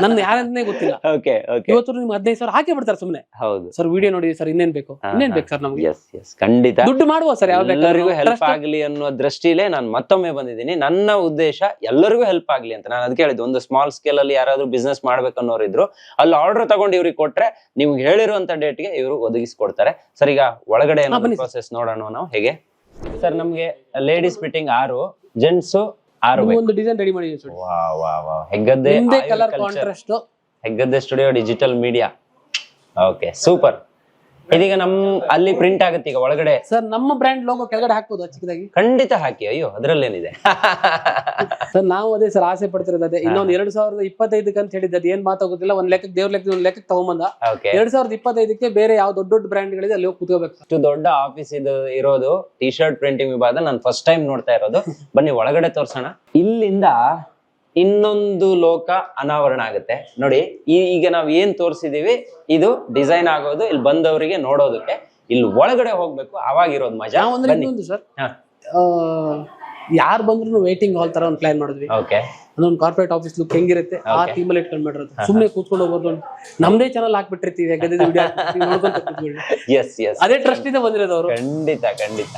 ನನ್ನ ಯಾರಂತಾನೆ ಗೊತ್ತಿಲ್ಲ. ಓಕೆ ಓಕೆ ಇವತ್ತು ನಿಮ್ಗೆ ಹದಿನೈದು ಸಾವಿರ ಹಾಕಿ ಬಿಡ್ತಾರೆ ಸುಮ್ನೆ. ಹೌದು. ಸರ್ ವಿಡಿಯೋ ನೋಡಿ ಸರ್ ಇನ್ನೇನ್ ಬೇಕು? ಇನ್ನೇನ್. ಬೇಕು ಸರ್ ನಮ್ಗೆ? ಎಸ್ ಎಸ್ ಖಂಡಿತ. ದುಡ್ಡು ಮಾಡುವ ಸರ್ ಯಾವ ಎಲ್ಲರಿಗೂ ಹೆಲ್ಪ್ ಆಗ್ಲಿ ಅನ್ನೋ ದೃಷ್ಟಿಲೇ ನಾನು ಮತ್ತೊಮ್ಮೆ ಬಂದಿದ್ದೀನಿ. ನನ್ನ ಉದ್ದೇಶ ಎಲ್ಲರಿಗೂ ಹೆಲ್ಪ್ ಆಗ್ಲಿ ಅಂತ. ನಾನು ಅದಕ್ಕೆ ಹೇಳಿದ್ದು ಒಂದು ಸ್ಮಾಲ್ ಸ್ಕೇಲ್ ಅಲ್ಲಿ ಯಾರಾದ್ರೂ ಬಿಸ್ನೆಸ್ ಮಾಡ್ಬೇಕು ಅನ್ನೋರು ಇದ್ರು ಅಲ್ಲಿ ಆರ್ಡರ್ ತಗೊಂಡು ಇವ್ರಿಗೆ ಕೊಟ್ರೆ ನಿಮ್ಗೆ ಹೇಳಿರುವಂತ ಡೇಟ್ಗೆ ಇವರು ಒದಗಿಸ್ಕೊಡ್ತಾರೆ. ಸರ್ ಈಗ ಒಳಗಡೆ ಏನೋ ಪ್ರೊಸೆಸ್ ನೋಡೋಣ ನಾವು? ಹೇಗೆ? ಸರ್ ನಮ್ಗೆ ಲೇಡೀಸ್ ಫಿಟ್ಟಿಂಗ್ ಆರು ಜೆಂಟ್ಸ್ ಆರು ಒಂದು ಡಿಸೈನ್ ರೆಡಿ ಮಾಡಿದೀನಿ ವಾ ವಾ ವಾ. Heggadde colour. Contrast Heggadde studio digital media okay super ಇದೀಗ ನಮ್ ಅಲ್ಲಿ ಪ್ರಿಂಟ್ ಆಗುತ್ತೆ ಈಗ ಒಳಗಡೆ. ಸರ್ ನಮ್ಮ ಬ್ರ್ಯಾಂಡ್ ಲೋಗೋ ಕೆಳಗಡೆ ಹಾಕೋದು ಚಿಕ್ಕದಾಗಿ? ಖಂಡಿತ ಹಾಕಿ. ಅಯ್ಯೋ ಅದ್ರಲ್ಲೇನಿದೆ. *laughs* ಸರ್ ನಾವು ಅದೇ ಸರ್ ಆಸೆ ಪಡ್ತಿರೋದು ಅದೇ ಇನ್ನೊಂದ್ ಎರಡ್ ಸಾವಿರದ ಇಪ್ಪತ್ತೈದಕ್ಕೆ ಅಂತ ಹೇಳಿದ್ದೆ ಅದೇನ್ ಏನ್ ಮಾತಾಗೋದಿಲ್ಲ ಒಂದ್ ಲೆಕ್ಕ ದೇವ್ರ ಲೆಕ್ಕ ಒಂದ್ ಲೆಕ್ಕಕ್ಕೆ ತಗೊಂಬಂದ. ಎರಡ್ ಸಾವಿರದ ಇಪ್ಪತ್ತೈದಕ್ಕೆ ಬೇರೆ ಯಾವ ದೊಡ್ಡ ದೊಡ್ಡ ಬ್ರ್ಯಾಂಡ್ಗಳಿದೆ ಅಲ್ಲಿ ಹೋಗಿ ಕುತ್ಕೋಬೇಕು ಇಷ್ಟು ದೊಡ್ಡ ಆಫೀಸ್ ಇದು ಇರೋದು ಟಿ ಶರ್ಟ್ ಪ್ರಿಂಟಿಂಗ್ ವಿಭಾಗ ನಾನು ಫಸ್ಟ್ ಟೈಮ್ ನೋಡ್ತಾ ಇರೋದು. ಬನ್ನಿ ಒಳಗಡೆ ತೋರ್ಸೋಣ. ಇಲ್ಲಿಂದ ಇನ್ನೊಂದು ಲೋಕ ಅನಾವರಣ ಆಗುತ್ತೆ. ನೋಡಿ ಈಗ ನಾವು ಏನ್ ತೋರಿಸಿದೀವಿ? ಇದು ಡಿಸೈನ್ ಆಗೋದು ಇಲ್ಲಿ ಬಂದವರಿಗೆ ನೋಡೋದಕ್ಕೆ ಇಲ್ಲಿ ಒಳಗಡೆ ಹೋಗ್ಬೇಕು ಅವಾಗಿರೋದು ಮಜಾ. ಸರ್. ಯಾರು ಬಂದ್ರು ವೇಟಿಂಗ್ ಹಾಲ್ ತರ ಒಂದು ಪ್ಲಾನ್ ಮಾಡಿದ್ವಿ. ಓಕೆ ಅದೊಂದು ಕಾರ್ಪೊರೇಟ್ ಆಫೀಸ್ ಲುಕ್ ಹೆಂಗಿರುತ್ತೆ ಆ ಟೀಮ್ ಅಲ್ಲಿ ಇಟ್ಕೊಂಡ್ ಮಾಡಿರೋದು ಸುಮ್ನೆ ಕೂತ್ಕೊಂಡು ಹೋಗೋದು. ನಮ್ದೇ ಚಾನಲ್ ಹಾಕ್ಬಿಟ್ಟಿರ್ತೀವಿ ಯಾಕಂದ್ರೆ ಅದೇ ಟ್ರಸ್ಟ್ ಇಂದ ಬಂದಿರೋದು ಅವರು. ಖಂಡಿತ ಖಂಡಿತ.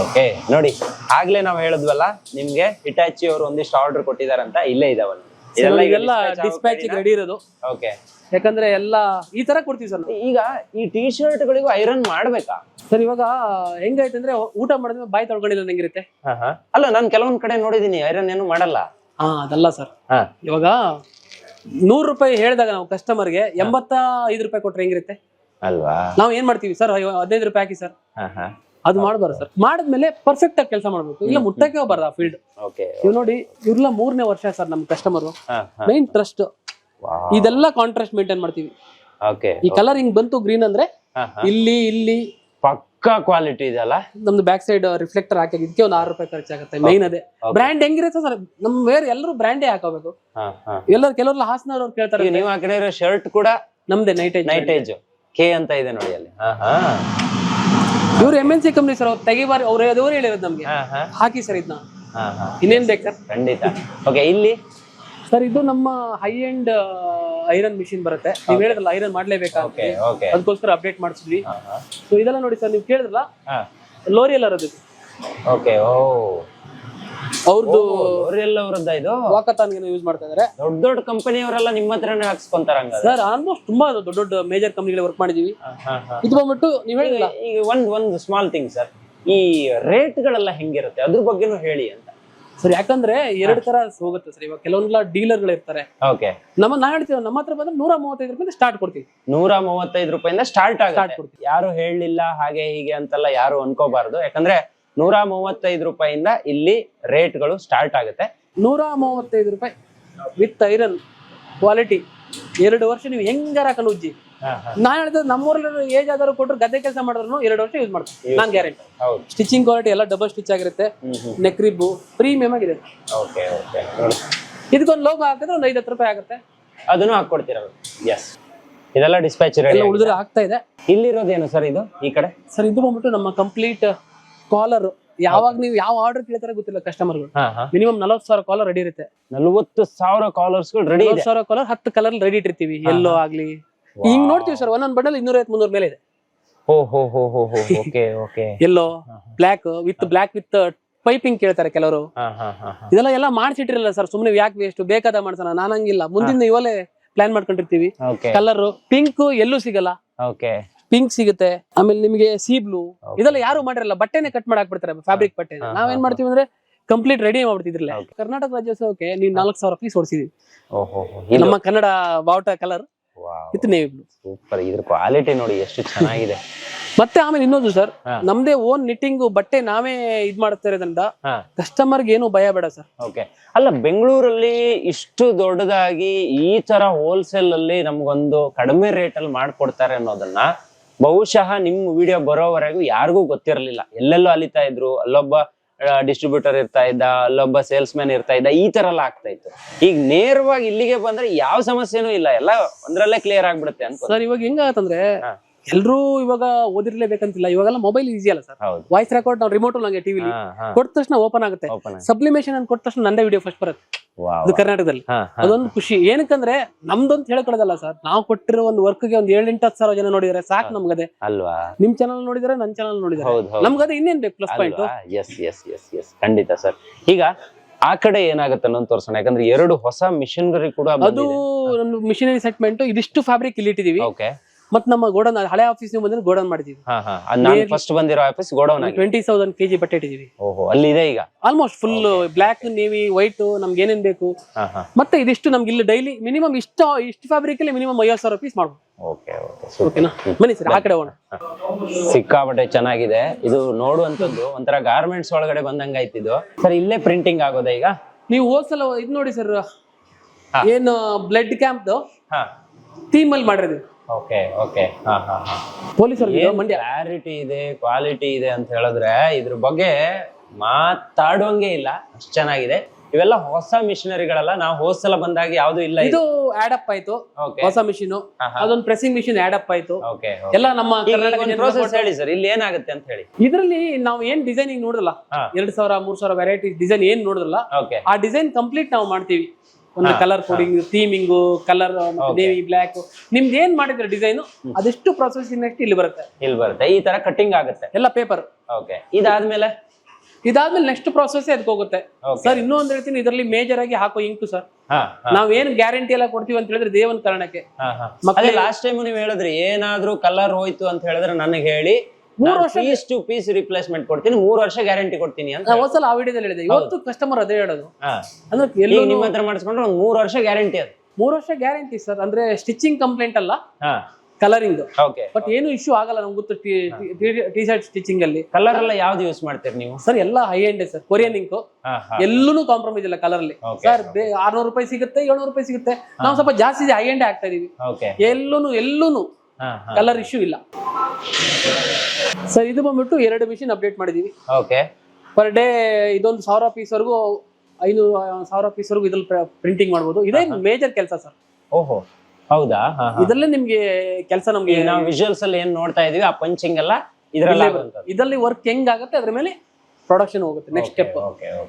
ಓಕೆ ನೋಡಿ ಆಗ್ಲೇ ನಾವು ಹೇಳಿದ್ವಲ್ಲ ನಿಮ್ಗೆ ಹಿಟಾಚಿ ಅವರು ಒಂದಿಷ್ಟು ಆರ್ಡರ್ ಕೊಟ್ಟಿದಾರಂತ ಇಲ್ಲೇ ಇದಾವಲ್ಲ. ಇದೆಲ್ಲ ಡಿಸ್ಪ್ಯಾಚ್ ರೆಡಿ ಇರೋದು. ಓಕೆ. ಯಾಕಂದ್ರೆ ಎಲ್ಲ ಈ ತರ ಕೊಡ್ತೀವಿ ಸರ್ ಈಗ ಈ ಟಿ ಶರ್ಟ್ ಗಳಿಗೂ ಐರನ್ ಮಾಡ್ಬೇಕಾ? ಸರ್ ಇವಾಗ ಹೆಂಗೈತೆ ಅಂದ್ರೆ ಊಟ ಮಾಡಿದ್ರೆ ಬಾಯಿ ತೊಳ್ಕೊಂಡಿಲ್ಲ ನಂಗಿರುತ್ತೆ ಅಲ್ಲ ನಾನು ಕೆಲವೊಂದ್ ಕಡೆ ನೋಡಿದೀನಿ ಐರನ್ ಏನು ಮಾಡಲ್ಲ. ಹಾ ಅದಲ್ಲ ಸರ್. ಇವಾಗ ನೂರ್ ರೂಪಾಯಿ ಹೇಳಿದಾಗ ನಾವು ಕಸ್ಟಮರ್ಗೆ ಎಂಬತ್ತ ಐದು ರೂಪಾಯಿ ಕೊಟ್ರೆ ಹೆಂಗಿರುತ್ತೆ? ಅಲ್ವಾ? ನಾವ್ ಏನ್ ಮಾಡ್ತೀವಿ ಸರ್ ಹದಿನೈದು ರೂಪಾಯಿ ಹಾಕಿ ಸರ್. ಹಾ ಹಾ. ಅದು ಮಾಡಬಾರ್ದು ಸರ್. ಮಾಡಿದ್ಮೇಲೆ ಪರ್ಫೆಕ್ಟ್ ಆಗಿ ಕೆಲಸ ಮಾಡಬೇಕು. ಇಲ್ಲ ಮುಟ್ಟಕ್ಕೆ ಹೋಗ್ಬಾರ್ದು ಆ ಫೀಲ್ಡ್ ಇವ್ ನೋಡಿ ಇವ್ರೆಲ್ಲ ಮೂರನೇ ವರ್ಷ ಸರ್ ನಮ್ ಕಸ್ಟಮರ್ ಮೈನ್ ಟ್ರಸ್ಟ್ ಇದೆಲ್ಲ ಕಾಂಟ್ರಾಸ್ಟ್ ಮೇಂಟೈನ್ ಮಾಡ್ತೀವಿ. ಈ ಕಲರ್ ಹಿಂಗ್ ಬಂತು ಗ್ರೀನ್ ಅಂದ್ರೆ ಇಲ್ಲಿ ಇಲ್ಲಿ. ಪಕ್ಕಾ ಕ್ವಾಲಿಟಿ ಇದೆಯಲ್ಲ ನಮ್ದು ಬ್ಯಾಕ್ ಸೈಡ್ ರಿಫ್ಲೆಕ್ಟರ್ ಹಾಕಿ ಇದಕ್ಕೆ ಒಂದು ಆರು ರೂಪಾಯಿ ಖರ್ಚಾಗುತ್ತೆ ಮೈನ್ ಅದೇ. ಬ್ರ್ಯಾಂಡ್ ಹೆಂಗಿರುತ್ತೆ ಸರ್? ನಮ್ ಬೇರೆ ಎಲ್ಲರೂ ಬ್ರ್ಯಾಂಡೇ ಹಾಕೋಬೇಕು. ಎಲ್ಲರೂ ಕೆಲವ್ರು ಹಾಸನವ್ರು ಕೇಳ್ತಾರೆ ನೀವು ಹಾಕಿರೋ ಶರ್ಟ್ ಕೂಡ ನಮ್ದೇ ನೈಟ್ ನೈಟೇಜ್ ಕೆ ಅಂತ ಇದೆ ನೋಡಿ ಅಲ್ಲಿ. ಹಾ ಹಾ. ಇವ್ರು M N C company sir ಅವ್ರು ತೆಗಿಬಾರಿ ಅವ್ರು ಅವ್ರು ಹೇಳಿರೋದು ನಮ್ಗೆ. ಹಾಕಿ ಸರ್ ಇದನ್ನ ಹಾ ಹಾ. ಇನ್ನೇನ್ ಬೇಕು? ಸರ್ ಖಂಡಿತ. ಓಕೆ ಇಲ್ಲಿ? ಸರ್ ಇದು ನಮ್ಮ ಹೈ ಎಂಡ್ ಐರನ್ ಮಿಷಿನ್ ಬರುತ್ತೆ. ನೀವು ಹೇಳಿದ್ರಲ್ಲ ಐರನ್ ಮಾಡ್ಲೇಬೇಕಾ? ಅದಕ್ಕೋಸ್ಕರ ಅಪ್ಡೇಟ್ ಮಾಡಿಸಿದ್ವಿ. ಸೊ ಇದೆಲ್ಲ ನೋಡಿ ಸರ್ ನೀವು ಕೇಳಿದ್ರಲ್ಲ? ಲೋರಿಯಲ್ ಅದು ಓಕೆ ಓ ಅವ್ರದ್ದು ಅವರೆಲ್ಲ ಅವರದ್ದ ಇದು? ವಾಕತಾನ್ ಯೂಸ್ ಮಾಡ್ತಾ ಇದಾರೆ. ದೊಡ್ಡ ದೊಡ್ಡ ಕಂಪನಿಯವರೆಲ್ಲ ನಿಮ್ಮ ಹತ್ರನೇ ಹಾಕ್ಸ್ಕೊಂತಾರ ಸರ್ ಆಲ್ಮೋಸ್ಟ್ ತುಂಬಾ ದೊಡ್ಡ ದೊಡ್ಡ ಮೇಜರ್ ಕಂಪ್ನಿಗಳು ವರ್ಕ್ ಮಾಡಿದೀವಿ. ಇದು ಬಂದ್ಬಿಟ್ಟು ನೀವು ಹೇಳಿಲ್ಲ ಈಗ ಒಂದ್ ಒಂದು ಸ್ಮಾಲ್ ಥಿಂಗ್ ಸರ್ ಈ ರೇಟ್ಗಳೆಲ್ಲ ಹೆಂಗಿರುತ್ತೆ? ಅದ್ರ ಬಗ್ಗೆನೂ ಹೇಳಿ ಅಂತ. ಸರ್ ಯಾಕಂದ್ರೆ ಎರಡ್ ತರ ಹೋಗುತ್ತೆ ಸರ್ ಇವಾಗ ಕೆಲವೊಂದ್ಲ ಡೀಲರ್ಗಳು ಇರ್ತಾರೆ. ಓಕೆ. ನಮ್ಮ ನಾ ಹೇಳ್ತೀವಿ ನಮ್ಮ ಹತ್ರ ಬಂದ್ರೆ ನೂರ ಮೂವತ್ತೈದು ರೂಪಾಯಿ ಸ್ಟಾರ್ಟ್ ಕೊಡ್ತೀವಿ. ನೂರ ಮೂವತ್ತೈದು ರೂಪಾಯಿಂದ ಸ್ಟಾರ್ಟ್ ಸ್ಟಾರ್ಟ್ ಆಗುತ್ತೆ. ಕೊಡ್ತೀವಿ. ಯಾರು ಹೇಳಲಿಲ್ಲ ಹಾಗೆ ಹೀಗೆ ಅಂತೆಲ್ಲ ಯಾರು ಅನ್ಕೋಬಾರ್ದು. ಯಾಕಂದ್ರೆ ನೂರ ಮೂವತ್ತೈದು ರೂಪಾಯಿಂದ ಇಲ್ಲಿ ರೇಟ್ಗಳು ಸ್ಟಾರ್ಟ್ ಆಗುತ್ತೆ. ನೂರ ಮೂವತ್ತೈದು ರೂಪಾಯಿ ವಿತ್ ಐರನ್ ಕ್ವಾಲಿಟಿ ಎರಡು ವರ್ಷ ನೀವು ಹೆಂಗಾರ ಕಲುಜ್ಜಿ? ಉಜ್ಜಿ ನಾನು ಹೇಳಿದ್ರೆ ನಮ್ಮೂರಲ್ಲಿ ಏಜ್ ಆದರೂ ಕೊಟ್ಟರು ಗದ್ದೆ ಕೆಲಸ ಮಾಡಿದ್ರು ಎರಡು ವರ್ಷ ಯೂಸ್ ಮಾಡ್ತೀನಿ ನಾನು ಗ್ಯಾರಂಟಿ ಸ್ಟಿಚಿಂಗ್ ಕ್ವಾಲಿಟಿ ಎಲ್ಲ ಡಬಲ್ ಸ್ಟಿಚ್ ಆಗಿರುತ್ತೆ. ನೆಕ್ ರಿಬ್ಬು ಪ್ರೀಮಿಯಂ ಆಗಿದೆ. ಇದಕ್ಕೊಂದು ಲೋಗೋ ಹಾಕಿದ್ರೆ ಒಂದು ಐದು ಹತ್ತು ರೂಪಾಯಿ ಆಗುತ್ತೆ. ಅದನ್ನು ಹಾಕೊಡ್ತೀರ ಎಸ್ ಇದೆಲ್ಲ ಡಿಸ್ಪ್ಯಾಚ್ ಉಳಿದ್ರೆ ಆಗ್ತಾ ಇದೆ. ಇಲ್ಲಿರೋದೇನು ಸರ್ ಇದು? ಈ ಕಡೆ? ಸರ್ ಇದು ಬಂದ್ಬಿಟ್ಟು ನಮ್ಮ ಕಂಪ್ಲೀಟ್ ಕಾಲರ್ ಯಾವಾಗ ನೀವು ಯಾವ ಆರ್ಡರ್ ಕೇಳ್ತಾರೆ ಗೊತ್ತಿಲ್ಲ ಕಸ್ಟಮರ್ಗಳು ಮಿನಿಮಮ್ ನಲವತ್ತು ಸಾವಿರ ಕಾಲರ್ ರೆಡಿ ಇರುತ್ತೆ. ನಲವತ್ತು ಸಾವಿರ ಕಾಲರ್ಸ್ ರೆಡಿ ನಲವತ್ತು ಸಾವಿರ ಕಾಲರ್ ಹತ್ತು ಕಲರ್ ರೆಡಿ ಇಟ್ಟಿರ್ತೀವಿ. ಎಲ್ಲೋ ಆಗ್ಲಿ. ಹಿಂಗ್ ನೋಡ್ತೀವಿ ಸರ್ ಒಂದೊಂದು ಬಂಡಲ್ ಇನ್ನೂರ ಐವತ್ತು ಮುನ್ನೂರ ಮೇಲೆ ಇದೆ. *laughs* ಎಲ್ಲೋ black with black with piping ಕೇಳ್ತಾರೆ ಕೆಲವರು. ಇದೆಲ್ಲ ಎಲ್ಲ ಮಾಡ್ಸಿಟ್ಟಿರಲ್ಲ ಸರ್ ಸುಮ್ನೆ ಯಾಕೆ ವೇಸ್ಟ್ ಬೇಕಾದ ಮಾಡ್ಸೋಣ. ನಾನಂಗಿಲ್ಲ ಮುಂದಿನ ಇವಲೇ ಪ್ಲಾನ್ ಮಾಡ್ಕೊಂಡಿರ್ತೀವಿ. ಕಲರ್ ಪಿಂಕ್ ಎಲ್ಲೂ ಸಿಗಲ್ಲ. ಓಕೆ ಪಿಂಕ್ ಸಿಗುತ್ತೆ ಆಮೇಲೆ ನಿಮಗೆ ಸಿ ಬ್ಲೂ ಇದೆಲ್ಲ ಯಾರು ಮಾಡಿರಲ್ಲ ಬಟ್ಟೆನೆ ಕಟ್ ಮಾಡಿ ಹಾಕ್ಬಿಡ್ತಾರೆ ಫ್ಯಾಬ್ರಿಕ್ ಬಟ್ಟೆ ನಾವೇನ್ ಮಾಡ್ತೀವಿ ಅಂದ್ರೆ ಕಂಪ್ಲೀಟ್ ರೆಡಿ ಮಾಡ್ಬಿಡ್ತಿದ್ರಲ್ಲ ಕರ್ನಾಟಕ ರಾಜ್ಯೋತ್ಸವಕ್ಕೆ ನೀವು ನಾಲ್ಕ್ ಸಾವಿರ ಪೀಸ್ ಹೊಡಿಸಿದ್ವಿ. ನಮ್ಮ ಕನ್ನಡ ಬಾವುಟ colour with navy blue super ಇದ್ರ ಕ್ವಾಲಿಟಿ ನೋಡಿ ಎಷ್ಟು ಚೆನ್ನಾಗಿದೆ. ಮತ್ತೆ ಆಮೇಲೆ ಇನ್ನೊಂದು ಸರ್ ನಮ್ದೇ ಓನ್ ನಿಟ್ಟಿಂಗ್ ಬಟ್ಟೆ ನಾವೇ ಇದ್ ಮಾಡ್ತಾ ಇರೋದ್ರಿಂದ ಕಸ್ಟಮರ್ ಕಸ್ಟಮರ್ಗೆ ಏನು ಭಯ ಬೇಡ ಸರ್ ಓಕೆ ಅಲ್ಲ ಬೆಂಗಳೂರಲ್ಲಿ ಇಷ್ಟು ದೊಡ್ಡದಾಗಿ ಈ ತರ ಹೋಲ್ಸೇಲ್ ಅಲ್ಲಿ ನಮ್ಗೊಂದು ಕಡಿಮೆ ರೇಟ್ ಅಲ್ಲಿ ಮಾಡ್ಕೊಡ್ತಾರೆ ಅನ್ನೋದನ್ನ ಬಹುಶಃ ನಿಮ್ ವಿಡಿಯೋ ಬರೋವರೆಗೂ ಯಾರಿಗೂ ಗೊತ್ತಿರಲಿಲ್ಲ. ಎಲ್ಲೆಲ್ಲೋ ಅಲಿತಾ ಇದ್ರು ಅಲ್ಲೊಬ್ಬ ಡಿಸ್ಟ್ರಿಬ್ಯೂಟರ್ ಇರ್ತಾ ಇದ್ದ ಅಲ್ಲೊಬ್ಬ ಸೇಲ್ಸ್ ಮ್ಯಾನ್ ಇರ್ತಾ ಇದ್ದ ಈ ತರ ಎಲ್ಲ ಆಗ್ತಾ ಇತ್ತು. ಈಗ ನೇರವಾಗಿ ಇಲ್ಲಿಗೆ ಬಂದ್ರೆ ಯಾವ ಸಮಸ್ಯೆನೂ ಇಲ್ಲ. ಎಲ್ಲ ಒಂದ್ರಲ್ಲೇ ಕ್ಲಿಯರ್ ಆಗ್ಬಿಡುತ್ತೆ ಅಂತ ಸರ್ ಇವಾಗ ಹೆಂಗಾಗತ್ತಂದ್ರೆ. ಎಲ್ರೂ ಇವಾಗ ಓದಿರ್ಲೇಬೇಕಂತಿಲ್ಲ. ಇವಾಗೆಲ್ಲ ಮೊಬೈಲ್ ಈಸಿ ಅಲ್ಲ ಸರ್. ಹೌದು. ವಾಯ್ಸ್ ರೆಕಾರ್ಡ್ ನಾವು ರಿಮೋಟ್ ನಂಗೆ ಟಿವಿಲಿ ಕೊಟ್ಟ ತಕ್ಷಣ ಓಪನ್ ಆಗುತ್ತೆ. ಓಪನ್ ಸಬ್ಲಿಮೇಷನ್ ಅಂತ ಕೊಟ್ಟ ತಕ್ಷಣ ನಂದೇ ವಿಡಿಯೋ ಫಸ್ಟ್ ಬರುತ್ತೆ. ಇದು ಕರ್ನಾಟಕದಲ್ಲಿ. ಅದೊಂದು ಖುಷಿ. ಏನಕ್ಕಂದ್ರೆ ನಮ್ದೊಂದು ಹೇಳ್ಕೊಳ್ಳೋದಲ್ಲ ಸರ್ ನಾವು ಕೊಟ್ಟಿರೋ ಒಂದು ವರ್ಕ್ಗೆ ಒಂದ್ ಏಳು ಎಂಟು ಹತ್ತು ಸಾವಿರ ಜನ ನೋಡಿದ್ರೆ ಸಾಕು ನಮ್ಗದೆ. ಅಲ್ವಾ? ನಿಮ್ ಚಾನಲ್ ನೋಡಿದ್ರೆ ನನ್ ಚಾನಲ್ ನೋಡಿದ್ರೆ. ನಮ್ಗದೆ ಇನ್ನೇನ್ ಬೇಕು plus point yes yes yes yes ಖಂಡಿತ ಸರ್. ಈಗ ಆ ಕಡೆ ಏನಾಗುತ್ತೆ ಅನ್ನೋದು ತೋರ್ಸೋಣ. ಯಾಕಂದ್ರೆ ಎರಡು ಹೊಸ ಮಿಷನ್ಗರಿ ಕೂಡ ಅದು ಒಂದು ಮಿಷನರಿ ಸೆಟ್ಮೆಂಟ್ ಇದಿಷ್ಟು ಫ್ಯಾಬ್ರಿಕ್ ಇಲ್ಲಿ ಇಟ್ಟಿದೀವಿ. ಓಕೆ ಮತ್ ನಮ್ಮ ಗೋಡನ್ ಹಳೆ ಆಫೀಸ್ ಬಂದ್ರೆ ಗೋಡನ್ ಮಾಡಿದೀವಿ. ಫಸ್ಟ್ ಬಂದಿರೋ office godown twenty thousand KG ಬಟ್ಟೆ ಇಟ್ಟಿದೀವಿ. ಅಲ್ಲಿ ಇದೆ ಈಗ? Almost full black navy white ನಮ್ಗೆ ಏನೇನ್ ಬೇಕು. ಮತ್ತೆ ಇದಿಷ್ಟು ನಮ್ಗೆ ಇಲ್ಲಿ ಡೈಲಿ ಮಿನಿಮಮ್ ಇಷ್ಟ ಇಷ್ಟು ಫ್ಯಾಬ್ರಿಕ್ ಅಲ್ಲಿ ಮಿನಿಮಮ್ ಐವತ್ತು ಸಾವಿರ ಪೀಸ್ ಮಾಡ್ಬೋದು. ಓಕೆ ಓಕೆ ಓಕೆನಾ ಬನ್ನಿ ಸರ್ ಆ ಕಡೆ ಹೋಗೋಣ. ಸಿಕ್ಕಾಪಟ್ಟೆ ಚೆನ್ನಾಗಿದೆ. ಇದು ನೋಡುವಂತದ್ದು ಒಂಥರ ಗಾರ್ಮೆಂಟ್ಸ್ ಒಳಗಡೆ ಬಂದಂಗ ಆಯ್ತಿದ್ದು ಸರ್ ಇಲ್ಲೇ ಪ್ರಿಂಟಿಂಗ್ ಆಗೋದಾ ಈಗ? ನೀವು ಹೋದ್ಸಲ ಇದು ನೋಡಿ ಸರ್ ಏನು ಬ್ಲಡ್ ಕ್ಯಾಂಪ್ ಥೀಮ್ ಅಲ್ಲಿ ಮಾಡಿರೋದು ಓಕೆ ಓಕೆ ಹಾ ಹಾ ಹಾ. ಪೊಲೀಸರಿಗೆ ಏನ್ ಮಂಡ್ಯ. ಕ್ಲಾರಿಟಿ ಇದೆ ಕ್ವಾಲಿಟಿ ಇದೆ ಅಂತ ಹೇಳಿದ್ರೆ ಇದ್ರ ಬಗ್ಗೆ ಮಾತಾಡುವಂಗೆ ಇಲ್ಲ. ಅಷ್ಟು ಚೆನ್ನಾಗಿದೆ. ಇವೆಲ್ಲ ಹೊಸ ಮಿಷನರಿಗಳಲ್ಲ ನಾವು ಹೋದ್ ಸಲ ಬಂದಾಗ ಯಾವ್ದು ಇಲ್ಲ ಇದು ಆಡ್ ಅಪ್ ಆಯ್ತು. ಹೊಸ ಮಿಷಿನ್. ಅದೊಂದು ಪ್ರೆಸಿಂಗ್ ಮಿಷಿನ್ ಅಪ್ ಆಯ್ತು. ಓಕೆ ಎಲ್ಲ ನಮ್ಮ ಪ್ರೋಸೆಸ್ ಹೇಳಿ ಸರ್ ಇಲ್ಲಿ ಏನಾಗುತ್ತೆ ಅಂತ ಹೇಳಿ. ಇದರಲ್ಲಿ ನಾವು ಏನ್ ಡಿಸೈನಿಂಗ್ ನೋಡಿದ್ರಲ್ಲ. ಎರಡ್ ಸಾವಿರ ಮೂರ್ ಸಾವಿರ ವೆರೈಟಿ ಡಿಸೈನ್ ಏನ್ ನೋಡಿದ್ರಲ್ಲ ಆ ಡಿಸೈನ್ ಕಂಪ್ಲೀಟ್ ನಾವು ಮಾಡ್ತೀವಿ. ಒಂದು ಕಲರ್ ಕೋಡಿಂಗ್ ಥೀಮಿಂಗು ಕಲರ್ ದೇವಿ ನೇವಿ ಬ್ಲ್ಯಾಕ್ ನಿಮ್ದು ಏನ್ ಮಾಡಿದ್ರೆ ಡಿಸೈನ್ ಅದೆಷ್ಟು ಪ್ರೊಸೆಸ್ ನೆಕ್ಸ್ಟ್ ಇಲ್ಲಿ ಬರುತ್ತೆ? ಇಲ್ಲಿ ಬರುತ್ತೆ. ಈ ತರ ಕಟ್ಟಿಂಗ್ ಆಗುತ್ತೆ. ಎಲ್ಲ ಪೇಪರ್ ಓಕೆ ಇದಾದ್ಮೇಲೆ? ಇದಾದ್ಮೇಲೆ ನೆಕ್ಸ್ಟ್ ಪ್ರೊಸೆಸ್ ಅದಕ್ಕೆ ಹೋಗುತ್ತೆ? ಸರ್ ಇನ್ನೂ ಒಂದ್ ಹೇಳ್ತೀನಿ ಇದರಲ್ಲಿ ಮೇಜರ್ ಆಗಿ ಹಾಕೋ ಇಂಕು ಸರ್ ನಾವ್ ಏನ್ ಗ್ಯಾರಂಟಿ ಎಲ್ಲ ಕೊಡ್ತೀವಿ ಅಂತ ಹೇಳಿದ್ರೆ ದೇವನ ಕಾರಣಕ್ಕೆ. ಲಾಸ್ಟ್ ಟೈಮ್ ನೀವು ಹೇಳಿದ್ರಿ ಏನಾದ್ರೂ ಕಲರ್ ಹೋಯ್ತು ಅಂತ ಹೇಳಿದ್ರೆ ನನಗೆ ಹೇಳಿ ಮೂರು ವರ್ಷ ಪೀಸ್ ಟು ಪೀಸ್ ರಿಪ್ಲೇಸ್ಮೆಂಟ್ ಕೊಡ್ತೀನಿ ಮೂರು ವರ್ಷ ಗ್ಯಾರಂಟಿ ಕೊಡ್ತೀನಿ ಅಂತ ಒಂದ್ಸಲ ಆ ವಿಡಿಯೋದಲ್ಲಿ ಹೇಳಿದೆ. ಇವತ್ತು ಕಸ್ಟಮರ್ ಅದೇ ಹೇಳೋದು. ಅಂದ್ರೆ ಈಗ ಎಲ್ಲೂ ನಿಮ್ಮ ಹತ್ರ ಮಾಡಿಸ್ಕೊಂಡ್ರೆ ಒಂದ್ ಮೂರು ವರ್ಷ ಗ್ಯಾರಂಟಿ ಅದು. ಮೂರು ವರ್ಷ ಗ್ಯಾರಂಟಿ ಸರ್ ಅಂದ್ರೆ ಸ್ಟಿಚಿಂಗ್ ಕಂಪ್ಲೇಂಟ್ ಅಲ್ಲ? ಹಾ. ಕಲರಿಂಗ್ ಓಕೆ ಬಟ್ ಏನು ಇಶ್ಯೂ ಆಗಲ್ಲ ನಮ್ಗೆ ಗೊತ್ತು ಟಿ ಶರ್ಟ್ ಸ್ಟಿಚಿಂಗ್ ಅಲ್ಲಿ. ಕಲರ್ ಎಲ್ಲ ಯಾವ್ದು ಯೂಸ್ ಮಾಡ್ತೀರಿ ನೀವು? ಸರ್ ಎಲ್ಲ high end sir Korean ink ಹಾ ಹಾ. ಎಲ್ಲೂ ಕಾಂಪ್ರಮೈಸ್ ಇಲ್ಲ ಕಲರ್ ಅಲ್ಲಿ. Okay. ಸರ್ ಆರ್ನೂರು ರೂಪಾಯಿ ಸಿಗುತ್ತೆ ಏಳ್ನೂರು ರೂಪಾಯಿ ಸಿಗುತ್ತೆ. ನಾವು ಸ್ವಲ್ಪ ಜಾಸ್ತಿ ಹೈ ಎಂಡ್ ಆಗ್ತಾ ಇದೀವಿ. ಓಕೆ ಎಲ್ಲೂನು ಎಲ್ಲೂನು. ಕಲರ್ ಇಶ್ಯೂ ಇಲ್ಲ. ಸರ್ ಇದು ಬಂದ್ಬಿಟ್ಟು ಎರಡು ಮಿಷಿನ್ ಅಪ್ಡೇಟ್ ಮಾಡಿದೀವಿ. ಓಕೆ ಪರ್ ಡೇ ಇದೊಂದು ಸಾವಿರ ಪೀಸ್ ವರೆಗೂ ಐನೂರು ಸಾವಿರ ಪೀಸ್ ವರ್ಗು ಇದ್ರಲ್ಲಿ ಪ್ರಿಂಟಿಂಗ್ ಮಾಡ್ಬೋದು. ಇದೇ ಮೇಜರ್ ಕೆಲಸ ಸರ್ ಓಹೋ ಹೌದಾ? ಇದರಲ್ಲೇ ನಿಮ್ಗೆ ಕೆಲಸ ನಮ್ಗೆ ನಾವು ವಿಜುವಲ್ಸ್ ಅಲ್ಲಿ ಏನ್ ನೋಡ್ತಾ ಇದೀವಿ ಆ ಪಂಚಿಂಗ್ ಎಲ್ಲ ಇದ್ರಲ್ಲೇ. ಇದರಲ್ಲಿ ವರ್ಕ್ ಹೆಂಗ್ ಆಗುತ್ತೆ ಅದ್ರ ಮೇಲೆ ಪ್ರೊಡಕ್ಷನ್ ಹೋಗುತ್ತೆ ನೆಕ್ಸ್ಟ್ ಸ್ಟೆಪ್.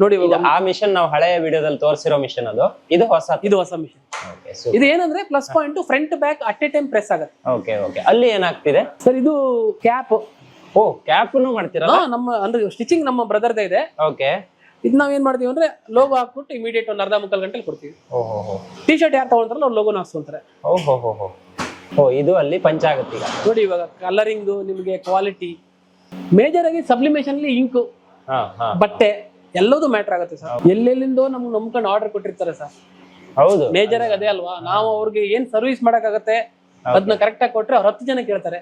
ನೋಡಿ ಇವಾಗ ಆ ಮಿಷನ್ ನಾವು ಹಳೆಯ ವಿಡಿಯೋದಲ್ಲಿ ತೋರಿಸಿರೋ ಮಿಷನ್ ಅದು? ಇದು ಹೊಸ ಇದು ಹೊಸ ಮಿಷನ್ ಇದು ಏನಂದ್ರೆ plus point front back at a time press ಆಗುತ್ತೆ. ಓಕೆ ಓಕೆ ಅಲ್ಲಿ ಏನಾಗ್ತಿದೆ? ಸರ್ ಇದು ಕ್ಯಾಪ್ ಓ ಕ್ಯಾಪ್ ಮಾಡ್ತೀರಾ ನಮ್ಮ ಅಂದ್ರೆ ಸ್ಟಿಚಿಂಗ್ ನಮ್ಮ ಬ್ರದರ್ದೇ ಇದೆ. ಓಕೆ ಇದು ನಾವ್ ಏನ್ ಮಾಡ್ತೀವಿ ಅಂದ್ರೆ ಲೋಗೋ ಹಾಕ್ಬಿಟ್ಟು ಇಮಿಡಿಯೇಟ್ ಒಂದು ಅರ್ಧ ಮುಕ್ಕಾಲ್ ಗಂಟೆಲಿ ಕೊಡ್ತೀವಿ. ಟಿ ಶರ್ಟ್ ಯಾರು ತಗೊಳ್ತಾರಲ್ಲ ಅವ್ರು ಲೋಗೋನ ಹಾಕ್ಸ್ಕೊಂತಾರೆ. ಓಹೋ ಓ ಇದು ಅಲ್ಲಿ ಪಂಚ ಆಗುತ್ತೆ ಈಗ. ನೋಡಿ ಇವಾಗ ಕಲರಿಂಗ್ ನಿಮಗೆ ಕ್ವಾಲಿಟಿ ಮೇಜರ್ ಆಗಿ ಸಬ್ಲಿಮೇಷನ್ ಅಲ್ಲಿ ಇಂಕು ಬಟ್ಟೆ ಎಲ್ಲದೂ ಮ್ಯಾಟರ್ ಆಗುತ್ತೆ ಸರ್ ಎಲ್ಲೆಲ್ಲಿಂದೋ ನಮ್ಗೆ ನಂಬ್ಕೊಂಡು ಆರ್ಡರ್ ಕೊಟ್ಟಿರ್ತಾರೆ ಸರ್ ಹೌದು. ಮೇಜರ್ ಆಗಿ ಅದೇ ಅಲ್ವಾ? ನಾವು ಅವ್ರಿಗೆ ಏನ್ ಸರ್ವಿಸ್ ಮಾಡಕ್ಕಾಗತ್ತೆ ಅದನ್ನ ಕರೆಕ್ಟ್ ಆಗಿ ಕೊಟ್ರೆ ಅವ್ರ ಹತ್ತು ಜನ ಕೇಳ್ತಾರೆ.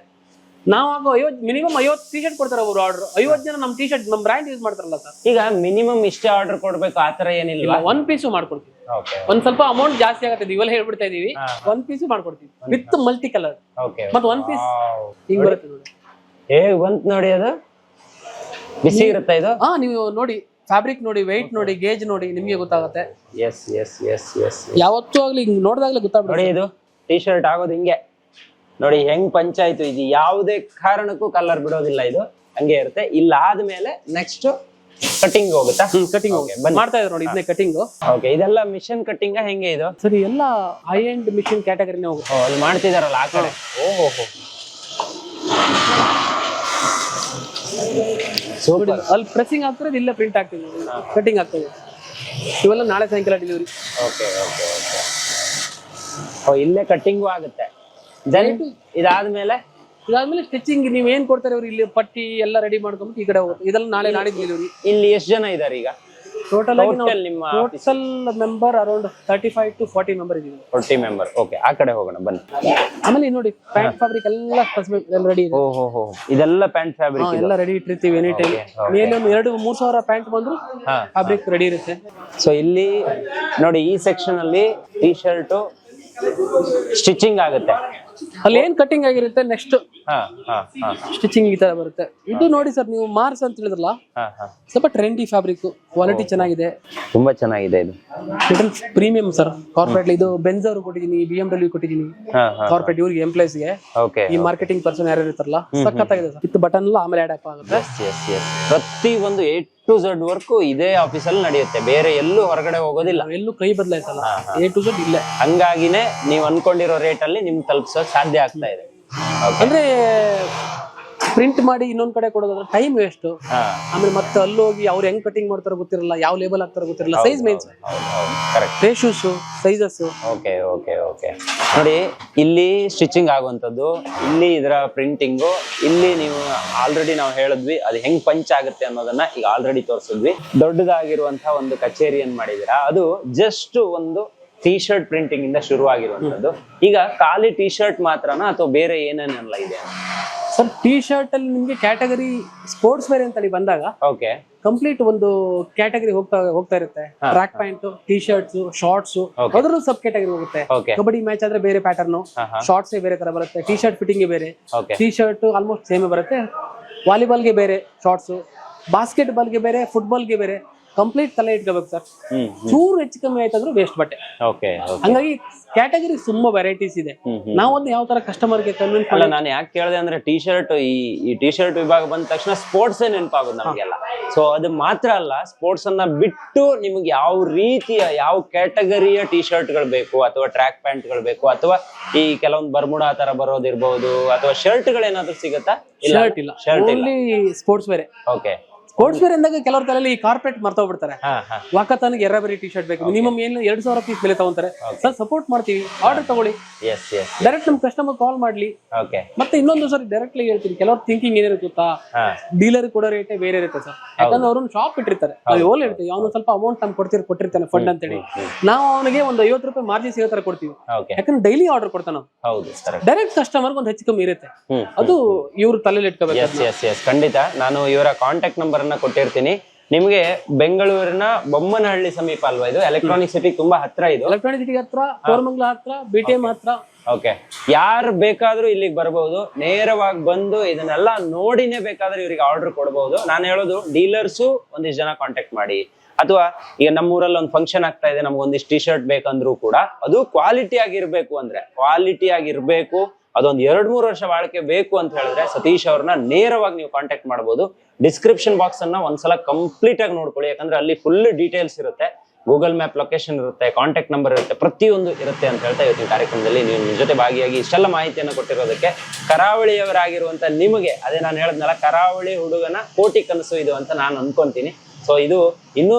ನಾವು ಆಗ ಐವತ್ ಮಿನಿಮಮ್ ಐವತ್ತು ಟಿ ಶರ್ಟ್ ಕೊಡ್ತಾರೆ ಅವ್ರು ಆರ್ಡರ್ ಐವತ್ತು ಜನ ನಮ್ಮ ಟಿ ಶರ್ಟ್ ನಮ್ಮ ಬ್ರ್ಯಾಂಡ್ ಯೂಸ್ ಮಾಡ್ತಾರಲ್ಲ ಸರ್ ಈಗ ಮಿನಿಮಮ್ ಇಷ್ಟೇ ಆರ್ಡರ್ ಕೊಡ್ಬೇಕು ತರ ಏನಿಲ್ಲ. ಒನ್ ಪೀಸು ಮಾಡ್ಕೊಡ್ತೀವಿ. ಒಂದ್ ಸ್ವಲ್ಪ ಅಮೌಂಟ್ ಜಾಸ್ತಿ ಆಗತ್ತೆ ಇವೆಲ್ಲ ಹೇಳ್ಬಿಡ್ತಾ ಇದೀವಿ. ಒನ್ ಪೀಸ್ ಮಾಡ್ಕೊಡ್ತೀವಿ ವಿತ್ ಮಲ್ಟಿ ಕಲರ್ ಮತ್ತೆ ಒನ್ ಪೀಸ್ ಹಿಂಗ್ ಬರುತ್ತೆ ನೋಡಿ. ಹೇಗ್ ಬಂತ್ ನೋಡಿ ಅದು. ಬಿಸಿ ಇರುತ್ತೆ ಇದು? ಹಾ ನೀವು ನೋಡಿ ಫ್ಯಾಬ್ರಿಕ್ ನೋಡಿ ವೆಯ್ಟ್ ನೋಡಿ ಗೇಜ್ ನೋಡಿ ನಿಮಗೆ ಗೊತ್ತಾಗುತ್ತೆ. ಎಸ್ ಎಸ್ ಎಸ್ ಎಸ್ ಯಾವತ್ತೂ ಆಗ್ಲಿ ಹಿಂಗ್ ನೋಡಿದಾಗ್ಲೇ ಗೊತ್ತಾಗ್ಬಿಡುತ್ತೆ. ನೋಡಿ ಇದು ಟೀ ಶರ್ಟ್ ಆಗೋದು ಹಿಂಗೆ. ನೋಡಿ ಹೆಂಗ್ ಪಂಚಾಯ್ತು ಇದು. ಯಾವುದೇ ಕಾರಣಕ್ಕೂ ಕಲರ್ ಬಿಡೋದಿಲ್ಲ ಇದು. ಹಂಗೆ ಇರುತ್ತೆ. ಇಲ್ಲ ಆದ್ಮೇಲೆ ನೆಕ್ಸ್ಟ್ ಕಟಿಂಗ್ ಹೋಗುತ್ತಾ? ಕಟಿಂಗ್ Okay, ಬನ್ನಿ. ಮಾಡ್ತಾ ಇದ್ರು ನೋಡಿ ಇದನ್ನೇ ಕಟಿಂಗ್ ಓಕೆ ಇದೆಲ್ಲ ಮಿಷನ್ ಕಟ್ಟಿಂಗ್ ಹೆಂಗೆ ಇದು? ಸರಿ ಎಲ್ಲ ಹೈ ಎಂಡ್ ಮಿಷಿನ್ ಕ್ಯಾಟಗರಿನೇ ಹೋಗುತ್ತೆ. ಓ ಅಲ್ಲಿ ಮಾಡ್ತಿದಾರಲ್ಲ ಆ ಕಡೆ? ಓಹೋ. ಸೂಪರ್ ಅಲ್ಲಿ ಪ್ರೆಸ್ಸಿಂಗ್ ಆಗ್ತಾರೆ ಇಲ್ಲೇ ಪ್ರಿಂಟ್ ಆಗ್ತದೆ ಕಟಿಂಗ್ ಆಗ್ತದೆ. ಇವೆಲ್ಲ ನಾಳೆ ಸಾಯಂಕಾಲ ಡೆಲಿವರಿ ಓಕೆ ಓಕೆ ಓಕೆ ಓ ಇಲ್ಲೇ ಕಟ್ಟಿಂಗು ಆಗುತ್ತೆ. ದೆನ್ ಇದಾದ್ಮೇಲೆ? ಇದಾದ್ಮೇಲೆ ಸ್ಟಿಚಿಂಗ್ ನೀವ್ ಏನ್ ಕೊಡ್ತಾರೆ ಅವ್ರು ಇಲ್ಲಿ ಪಟ್ಟಿ ಎಲ್ಲ ರೆಡಿ ಮಾಡ್ಕೊಂಬಿಟ್ಟು ಈ ಕಡೆ ಹೋಗುತ್ತೆ ಇದೆಲ್ಲ ನಾಳೆ ನಾಡಿದ್ದು ಡೆಲಿವರಿ ಇಲ್ಲಿ ಎಷ್ಟು ಜನ ಇದ್ದಾರೆ ಈಗ? ಟೋಟಲ್ ಆಗಿ ಟೋಟಲ್ ನಿಮ್ಮ total member around thirty five to forty member ಇದೀವಿ ಫೋರ್ಟಿ ಮೆಂಬರ್ ಓಕೆ ಆ ಕಡೆ ಹೋಗೋಣ ಬನ್ನಿ. ಆಮೇಲೆ ಇಲ್ಲಿ ನೋಡಿ ಪ್ಯಾಂಟ್ ಫ್ಯಾಬ್ರಿಕ್ ಎಲ್ಲ ರೆಡಿ ಇದೆ. ಓ ಹೋ ಹೋ. ಇದೆಲ್ಲ ಪ್ಯಾಂಟ್ ಹಾ, ಫ್ಯಾಬ್ರಿಕ್ ಎಲ್ಲ ರೆಡಿ ಇಟ್ಟಿರ್ತೀವಿ ಎನಿ ಟೈಮ್ ಮೇಲೆ ಒಂದು ಎರಡು ಮೂರ್ ಸಾವಿರ ಪ್ಯಾಂಟ್ ಬಂದ್ರು ಹಾ. ಫ್ಯಾಬ್ರಿಕ್ ರೆಡಿ ಇರುತ್ತೆ. ಸೊ ಇಲ್ಲಿ ನೋಡಿ ಈ ಸೆಕ್ಷನ್ ಅಲ್ಲಿ ಟಿ ಶರ್ಟ್ ಸ್ಟಿಚಿಂಗ್ ಆಗುತ್ತೆ. ಅಲ್ಲಿ ಏನ್ ಕಟಿಂಗ್ ಆಗಿರುತ್ತೆ? ನೆಕ್ಸ್ಟ್ ಹಾ ಹಾ ಹಾ. ಸ್ಟಿಚಿಂಗ್ ಈ ತರ ಬರುತ್ತೆ. ಇದು ನೋಡಿ ಸರ್ ನೀವು ಮಾರ್ಸ್ ಅಂತ ಹೇಳಿದ್ರಲ್ಲ? ಹಾ ಹಾ. ಸ್ವಲ್ಪ ಟ್ರೆಂಡಿ ಫ್ಯಾಬ್ರಿಕ್ ಕ್ವಾಲಿಟಿ ಚೆನ್ನಾಗಿದೆ. ತುಂಬಾ ಚೆನ್ನಾಗಿದೆ ಇದು. ಲಿಟಲ್ ಪ್ರೀಮಿಯಂ ಸರ್ ಕಾರ್ಪೊರೇಟ್ ಇದು ಬೆನ್ಸ್ ಅವ್ರು ಕೊಟ್ಟಿದ್ದೀನಿ ಬಿ ಎಂ ಡಬ್ಲ್ಯೂ ಕೊಟ್ಟಿದ್ದೀನಿ. ಕಾರ್ಪೊರೇಟ್ ಇವ್ರಿಗೆ ಎಂಪ್ಲಾಯ್ಸ್ಗೆ. ಓಕೆ ಈ ಮಾರ್ಕೆಟಿಂಗ್ ಪರ್ಸನ್ ಯಾರು ಇರ್ತಾರಲ್ಲ ಸಖತ್ತಾಗಿದೆ ಸರ್ ವಿತ್ ಬಟನ್ ಎಲ್ಲ ಆಮೇಲೆ ಆಡ್ ಆಗುತ್ತೆ. ಎಸ್ ಎಸ್ ಪ್ರತಿ ಒಂದು ಎ ಟು ಝಡ್ ವರ್ಕ್ ಇದೇ ಆಫೀಸಲ್ಲಿ ನಡೆಯುತ್ತೆ. ಬೇರೆ ಎಲ್ಲೂ ಹೊರಗಡೆ ಹೋಗೋದಿಲ್ಲ. ಎಲ್ಲೂ ಕೈ ಬದಲಾಯಿಸಲ್ಲ. ಎ ಟು ಝಡ್ ಇಲ್ಲೇ. ಹಂಗಾಗಿನೇ ನೀವು ಅನ್ಕೊಂಡಿರೋ ರೇಟ್ ಅಲ್ಲಿ ನಿಮ್ಗೆ ತಲುಪಿಸೋಕೆ ಸಾಧ್ಯ ಆಗ್ತಾ ಇದೆ. ಅಂದ್ರೆ ಪ್ರಿಂಟ್ ಮಾಡಿ ಇನ್ನೊಂದ್ ಕಡೆ ಕೊಡೋದಾದ್ರೆ ಟೈಮ್ ವೇಸ್ಟ್ ಆಮೇಲೆ ಮತ್ತೆ ಅಲ್ಲಿ ಹೋಗಿ ಅವ್ರು ಹೆಂಗ್ ಕಟಿಂಗ್ ಮಾಡ್ತಾರೋ ಗೊತ್ತಿರಲ್ಲ ಯಾವ ಲೇಬಲ್ ಹಾಕ್ತಾರೋ ಗೊತ್ತಿರಲ್ಲ size men's ratios sizes okay okay okay ನೋಡಿ ಇಲ್ಲಿ ಸ್ಟಿಚಿಂಗ್ ಆಗುವಂಥದ್ದು ಇಲ್ಲಿ ಇದರ ಪ್ರಿಂಟಿಂಗು ಇಲ್ಲಿ ನೀವು ಆಲ್ರೆಡಿ ನಾವು ಹೇಳಿದ್ವಿ ಅದು ಹೆಂಗ್ ಪಂಚ್ ಆಗುತ್ತೆ ಅನ್ನೋದನ್ನ ಈಗ ಆಲ್ರೆಡಿ ತೋರಿಸಿದ್ವಿ. ದೊಡ್ಡದಾಗಿರುವಂತಹ ಒಂದು ಕಚೇರಿಯನ್ನು ಮಾಡಿದಿರಾ ಅದು ಜಸ್ಟ್ ಒಂದು ಟಿ ಶರ್ಟ್ ಪ್ರಿಂಟಿಂಗ್ ಇಂದ ಶುರುವಾಗಿರುವಂತದ್ದು ಈಗ ಖಾಲಿ ಟಿ ಶರ್ಟ್ ಮಾತ್ರನಾ ಅಥವಾ ಬೇರೆ ಏನೇನೆಲ್ಲ ಇದೆ? ಸರ್ ಟಿ ಶರ್ಟ್ ಅಲ್ಲಿ ನಿಮ್ಗೆ ಕ್ಯಾಟಗರಿ ಸ್ಪೋರ್ಟ್ಸ್ ವೇರ್ ಅಂತ ಹೇಳಿ ಬಂದಾಗ ಓಕೆ ಕಂಪ್ಲೀಟ್ ಒಂದು ಕ್ಯಾಟಗರಿ ಹೋಗ್ತಾ ಹೋಗ್ತಾ ಇರುತ್ತೆ. Track pant T shirts shorts ಅದರಲ್ಲೂ ಸಬ್ ಕ್ಯಾಟಗರಿ ಹೋಗುತ್ತೆ. ಕಬಡ್ಡಿ ಮ್ಯಾಚ್ ಆದ್ರೆ ಬೇರೆ ಪ್ಯಾಟರ್ನ್ ಶಾರ್ಟ್ಸ್ ಬೇರೆ ತರ ಬರುತ್ತೆ ಟಿ ಶರ್ಟ್ ಫಿಟ್ಟಿಂಗ್ ಬೇರೆ. ಟಿ ಶರ್ಟ್ ಆಲ್ಮೋಸ್ಟ್ ಸೇಮ್ ಬರುತ್ತೆ. ವಾಲಿಬಾಲ್ಗೆ ಬೇರೆ ಶಾರ್ಟ್ಸ್ ಬಾಸ್ಕೆಟ್ ಬಾಲ್ಗೆ ಬೇರೆ ಫುಟ್ಬಾಲ್ಗೆ ಬೇರೆ. ಕಂಪ್ಲೀಟ್ ತಲೆ ಇಟ್ಕೋಬೇಕು ಸರ್ ಚೂರು ಹೆಚ್ಚು ಕಮ್ಮಿ ಆಯ್ತಂದ್ರೆ ವೇಸ್ಟ್ ಬಟ್ಟೆ. ಓಕೆ ಹಂಗಾಗಿ ಕ್ಯಾಟಗರಿ ತುಂಬಾ ವೆರೈಟೀಸ್ ಇದೆ. ನಾವೊಂದು ಯಾವ ತರ ಕಸ್ಟಮರ್ಗೆ ಕನ್ವಿನ್ಸ್ ಅಲ್ಲ ನಾನು ಯಾಕೆ ಕೇಳಿದೆ ಅಂದ್ರೆ ಟಿ ಶರ್ಟ್ ಈ ಟಿ ಶರ್ಟ್ ವಿಭಾಗ ಬಂದ ತಕ್ಷಣ ಸ್ಪೋರ್ಟ್ಸ್ ನೆನಪಾಗೋದು ನಮಗೆಲ್ಲ. ಸೊ ಅದು ಮಾತ್ರ ಅಲ್ಲ ಸ್ಪೋರ್ಟ್ಸ್ ಅನ್ನ ಬಿಟ್ಟು ನಿಮ್ಗೆ ಯಾವ ರೀತಿಯ ಯಾವ ಕ್ಯಾಟಗರಿಯ ಟಿ ಶರ್ಟ್ಗಳು ಬೇಕು ಅಥವಾ ಟ್ರ್ಯಾಕ್ ಪ್ಯಾಂಟ್ಗಳು ಬೇಕು ಅಥವಾ ಈ ಕೆಲವೊಂದು ಬರ್ಮುಡ ತರ ಬರೋದಿರ್ಬಹುದು ಅಥವಾ ಶರ್ಟ್ ಏನಾದ್ರು ಸಿಗುತ್ತಾ? ಶರ್ಟ್ ಇಲ್ಲ. ಶರ್ಟ್ ಇಲ್ಲ. ಓನ್ಲಿ ಸ್ಪೋರ್ಟ್ಸ್ ಬೇರೆ ಓಕೆ ಸ್ಪೋರ್ಟ್ಸ್ ವೇರ್ ಎಂದಾಗ ಕೆಲವ್ರ ತಲೆಯಲ್ಲಿ ಈ ಕಾರ್ಪೆಟ್ ಮರ್ತೋಗ್ಬಿಡ್ತಾರೆ ಹಾ ಎರ ಬರೀ ಟಿ ಶರ್ಟ್ ಬೇಕು. ಮಿನಿಮಮ್ ಏನು ಎರಡ್ ಸಾವಿರ ಪೀಸ್ ಬೆಲೆ ತಗೊಂತಾರೆ. ಸರ್ ಸಪೋರ್ಟ್ ಮಾಡ್ತೀವಿ. ಆರ್ಡರ್ ತಗೊಳ್ಳಿ. ಡೈರೆಕ್ಟ್ ನಮ್ ಕಸ್ಟಮರ್ ಕಾಲ್ ಮಾಡ್ಲಿ. ಮತ್ತೆ ಇನ್ನೊಂದು ಸರಿ ಡೈರೆಕ್ಟ್ಲಿ ಹೇಳ್ತೀನಿ. ಕೆಲವ್ರ ಥಿಂಕಿಂಗ್ ಏನಿರುತ್ತೆ ಗೊತ್ತಾ? ಡೀಲರ್ ಕೊಡೋ ರೇಟ್ ಬೇರೆ ಇರುತ್ತೆ ಸರ್. ಯಾಕಂದ್ರೆ ಅವ್ರನ್ನ ಶಾಪ್ ಇಟ್ಟಿರ್ತಾರೆ. ನಾವು ಓಲ್ ಹೇಳ್ತೀವಿ. ಅವನು ಸ್ವಲ್ಪ ಅಮೌಂಟ್ ನಮ್ಗೆ ಕೊಡ್ತಿರ್ ಕೊಟ್ಟಿರ್ತಾನೆ ಫಂಡ್ ಅಂತೇಳಿ. ನಾವು ಅವನಿಗೆ ಒಂದು ಐವತ್ತು ರೂಪಾಯಿ ಮಾರ್ಜಿನ್ ಸಿಗೋ ತರ ಕೊಡ್ತೀವಿ. ಯಾಕಂದ್ರೆ ಡೈಲಿ ಆರ್ಡರ್ ಕೊಡ್ತಾನೆ ಡೈರೆಕ್ಟ್ ಕಸ್ಟಮರ್ ಒಂದು ಹೆಚ್ಚು ಕಮ್ಮಿ ಇರುತ್ತೆ. ಅದು ಇವ್ರ ತಲೆಯಲ್ಲಿ ಇಟ್ಕೋಬೇಕು ಖಂಡಿತ. ನಾನು ಇವರ ಕಾಂಟ್ಯಾಕ್ಟ್ ನಂಬರ್ ಅನ್ನ ಕೊಟ್ಟಿರ್ತೀನಿ. ನಿಮಗೆ ಬೆಂಗಳೂರಿನ ಬೊಮ್ಮನಹಳ್ಳಿ ಸಮೀಪ ಅಲ್ವಾ ಇದು? ಎಲೆಕ್ಟ್ರಾನಿಕ್ ಸಿಟಿ ತುಂಬಾ ಹತ್ರ ಇದು. ಎಲೆಕ್ಟ್ರಾನಿಕ್ ಸಿಟಿ ಹತ್ರ ಕೋರ್ಮಂಗ್ಲ ಹತ್ರ ಬಿ ಟಿ ಎಂ ಹತ್ರ. ಓಕೆ ಯಾರು ಬೇಕಾದ್ರೂ ಇಲ್ಲಿಗೆ ಬರಬಹುದು ನೇರವಾಗಿ ಬಂದು ಇದನ್ನೆಲ್ಲ ನೋಡಿನೇ ಬೇಕಾದ್ರೆ ಇವರಿಗೆ ಆರ್ಡರ್ ಕೊಡಬಹುದು ನಾನು ಹೇಳೋದು ಡೀಲರ್ಸು ಒಂದಿಷ್ಟು ಜನ ಕಾಂಟ್ಯಾಕ್ಟ್ ಮಾಡಿ. ಅಥವಾ ಈಗ ನಮ್ಮೂರಲ್ಲಿ ಒಂದು ಫಂಕ್ಷನ್ ಆಗ್ತಾ ಇದೆ ನಮ್ಗೆ ಒಂದಿಷ್ಟು ಟಿ ಶರ್ಟ್ ಬೇಕಂದ್ರೂ ಕೂಡ ಅದು ಕ್ವಾಲಿಟಿ ಆಗಿರ್ಬೇಕು ಅಂದ್ರೆ. ಕ್ವಾಲಿಟಿ ಆಗಿರ್ಬೇಕು. ಅದೊಂದು ಎರಡ್ ಮೂರು ವರ್ಷ ಬಾಳಿಕೆ ಬೇಕು ಅಂತ ಹೇಳಿದ್ರೆ ಸತೀಶ್ ಅವ್ರನ್ನ ನೇರವಾಗಿ ನೀವು ಕಾಂಟ್ಯಾಕ್ಟ್ ಮಾಡಬಹುದು ಡಿಸ್ಕ್ರಿಪ್ಷನ್ ಬಾಕ್ಸ್ ಅನ್ನ ಒಂದ್ಸಲ ಕಂಪ್ಲೀಟ್ ಆಗಿ ನೋಡ್ಕೊಳ್ಳಿ. ಯಾಕಂದ್ರೆ ಅಲ್ಲಿ ಫುಲ್ ಡೀಟೇಲ್ಸ್ ಇರುತ್ತೆ. ಗೂಗಲ್ ಮ್ಯಾಪ್ ಲೊಕೇಶನ್ ಇರುತ್ತೆ ಕಾಂಟ್ಯಾಕ್ಟ್ ನಂಬರ್ ಇರುತ್ತೆ, ಪ್ರತಿಯೊಂದು ಇರುತ್ತೆ ಅಂತ ಹೇಳ್ತಾ ಇವತ್ತಿನ ಕಾರ್ಯಕ್ರಮದಲ್ಲಿ. ನೀವು ನಿಮ್ಮ ಜೊತೆ ಭಾಗಿಯಾಗಿ ಇಷ್ಟೆಲ್ಲ ಮಾಹಿತಿಯನ್ನು ಕೊಟ್ಟಿರೋದಕ್ಕೆ ಕರಾವಳಿಯವರಾಗಿರುವಂತ ನಿಮಗೆ, ಅದೇ ನಾನು ಹೇಳಿದ್ನಲ್ಲ, ಕರಾವಳಿ ಹುಡುಗನ ಕೋಟಿ ಕನಸು ಇದು ಅಂತ ನಾನು ಅನ್ಕೊಂತೀನಿ. ಸೊ ಇದು ಇನ್ನೂ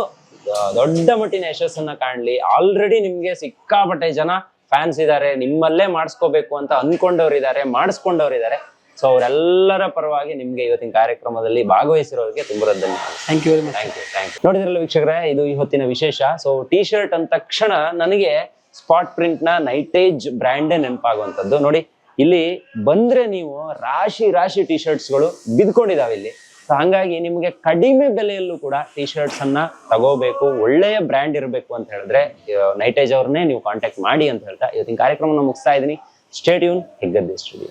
ದೊಡ್ಡ ಮಟ್ಟಿನ ಯಶಸ್ಸನ್ನ ಕಾಣ್ಲಿ. ಆಲ್ರೆಡಿ ನಿಮ್ಗೆ ಸಿಕ್ಕಾಪಟ್ಟೆ ಜನ ಫ್ಯಾನ್ಸ್ ಇದ್ದಾರೆ. ನಿಮ್ಮಲ್ಲೇ ಮಾಡಿಸ್ಕೋಬೇಕು ಅಂತ ಅನ್ಕೊಂಡವ್ರಿದ್ದಾರೆ, ಮಾಡಿಸ್ಕೊಂಡವ್ರಿದ್ದಾರೆ. ಸೊ ಅವರೆಲ್ಲರ ಪರವಾಗಿ ನಿಮ್ಗೆ ಇವತ್ತಿನ ಕಾರ್ಯಕ್ರಮದಲ್ಲಿ ಭಾಗವಹಿಸಿರೋದಕ್ಕೆ ತುಂಬಾ ಧನ್ಯವಾದ thank you very much thank you thank you ನೋಡಿದ್ರಲ್ಲ ವೀಕ್ಷಕರೇ ಇದು ಇವತ್ತಿನ ವಿಶೇಷ. ಸೊ ಟಿ ಶರ್ಟ್ ಅಂದ ತಕ್ಷಣ ನನಗೆ ಸ್ಪಾಟ್ ಪ್ರಿಂಟ್ನ ನೈಟೇಜ್ ಬ್ರ್ಯಾಂಡೇ ನೆನಪಾಗುವಂಥದ್ದು. ನೋಡಿ ಇಲ್ಲಿ ಬಂದ್ರೆ ನೀವು ರಾಶಿ ರಾಶಿ ಟಿ ಶರ್ಟ್ಸ್ಗಳು ಬಿದ್ಕೊಂಡಿದಾವೆ ಇಲ್ಲಿ. ಸೊ ಹಂಗಾಗಿ ನಿಮಗೆ ಕಡಿಮೆ ಬೆಲೆಯಲ್ಲೂ ಕೂಡ ಟಿ ಶರ್ಟ್ಸ್ ಅನ್ನ ತಗೋಬೇಕು ಒಳ್ಳೆಯ ಬ್ರ್ಯಾಂಡ್ ಇರಬೇಕು ಅಂತ ಹೇಳಿದ್ರೆ ನೈಟೇಜ್ ಅವ್ರನ್ನೇ ನೀವು ಕಾಂಟ್ಯಾಕ್ಟ್ ಮಾಡಿ ಅಂತ ಹೇಳ್ತಾ ಇವತ್ತಿನ ಕಾರ್ಯಕ್ರಮನ ಮುಗಿಸ್ತಾ ಇದ್ದೀನಿ. ಸ್ಟೇಡಿಯೂನ್ ಹೆಗ್ಗದ್ದೆ ಸ್ಟುಡಿಯೋ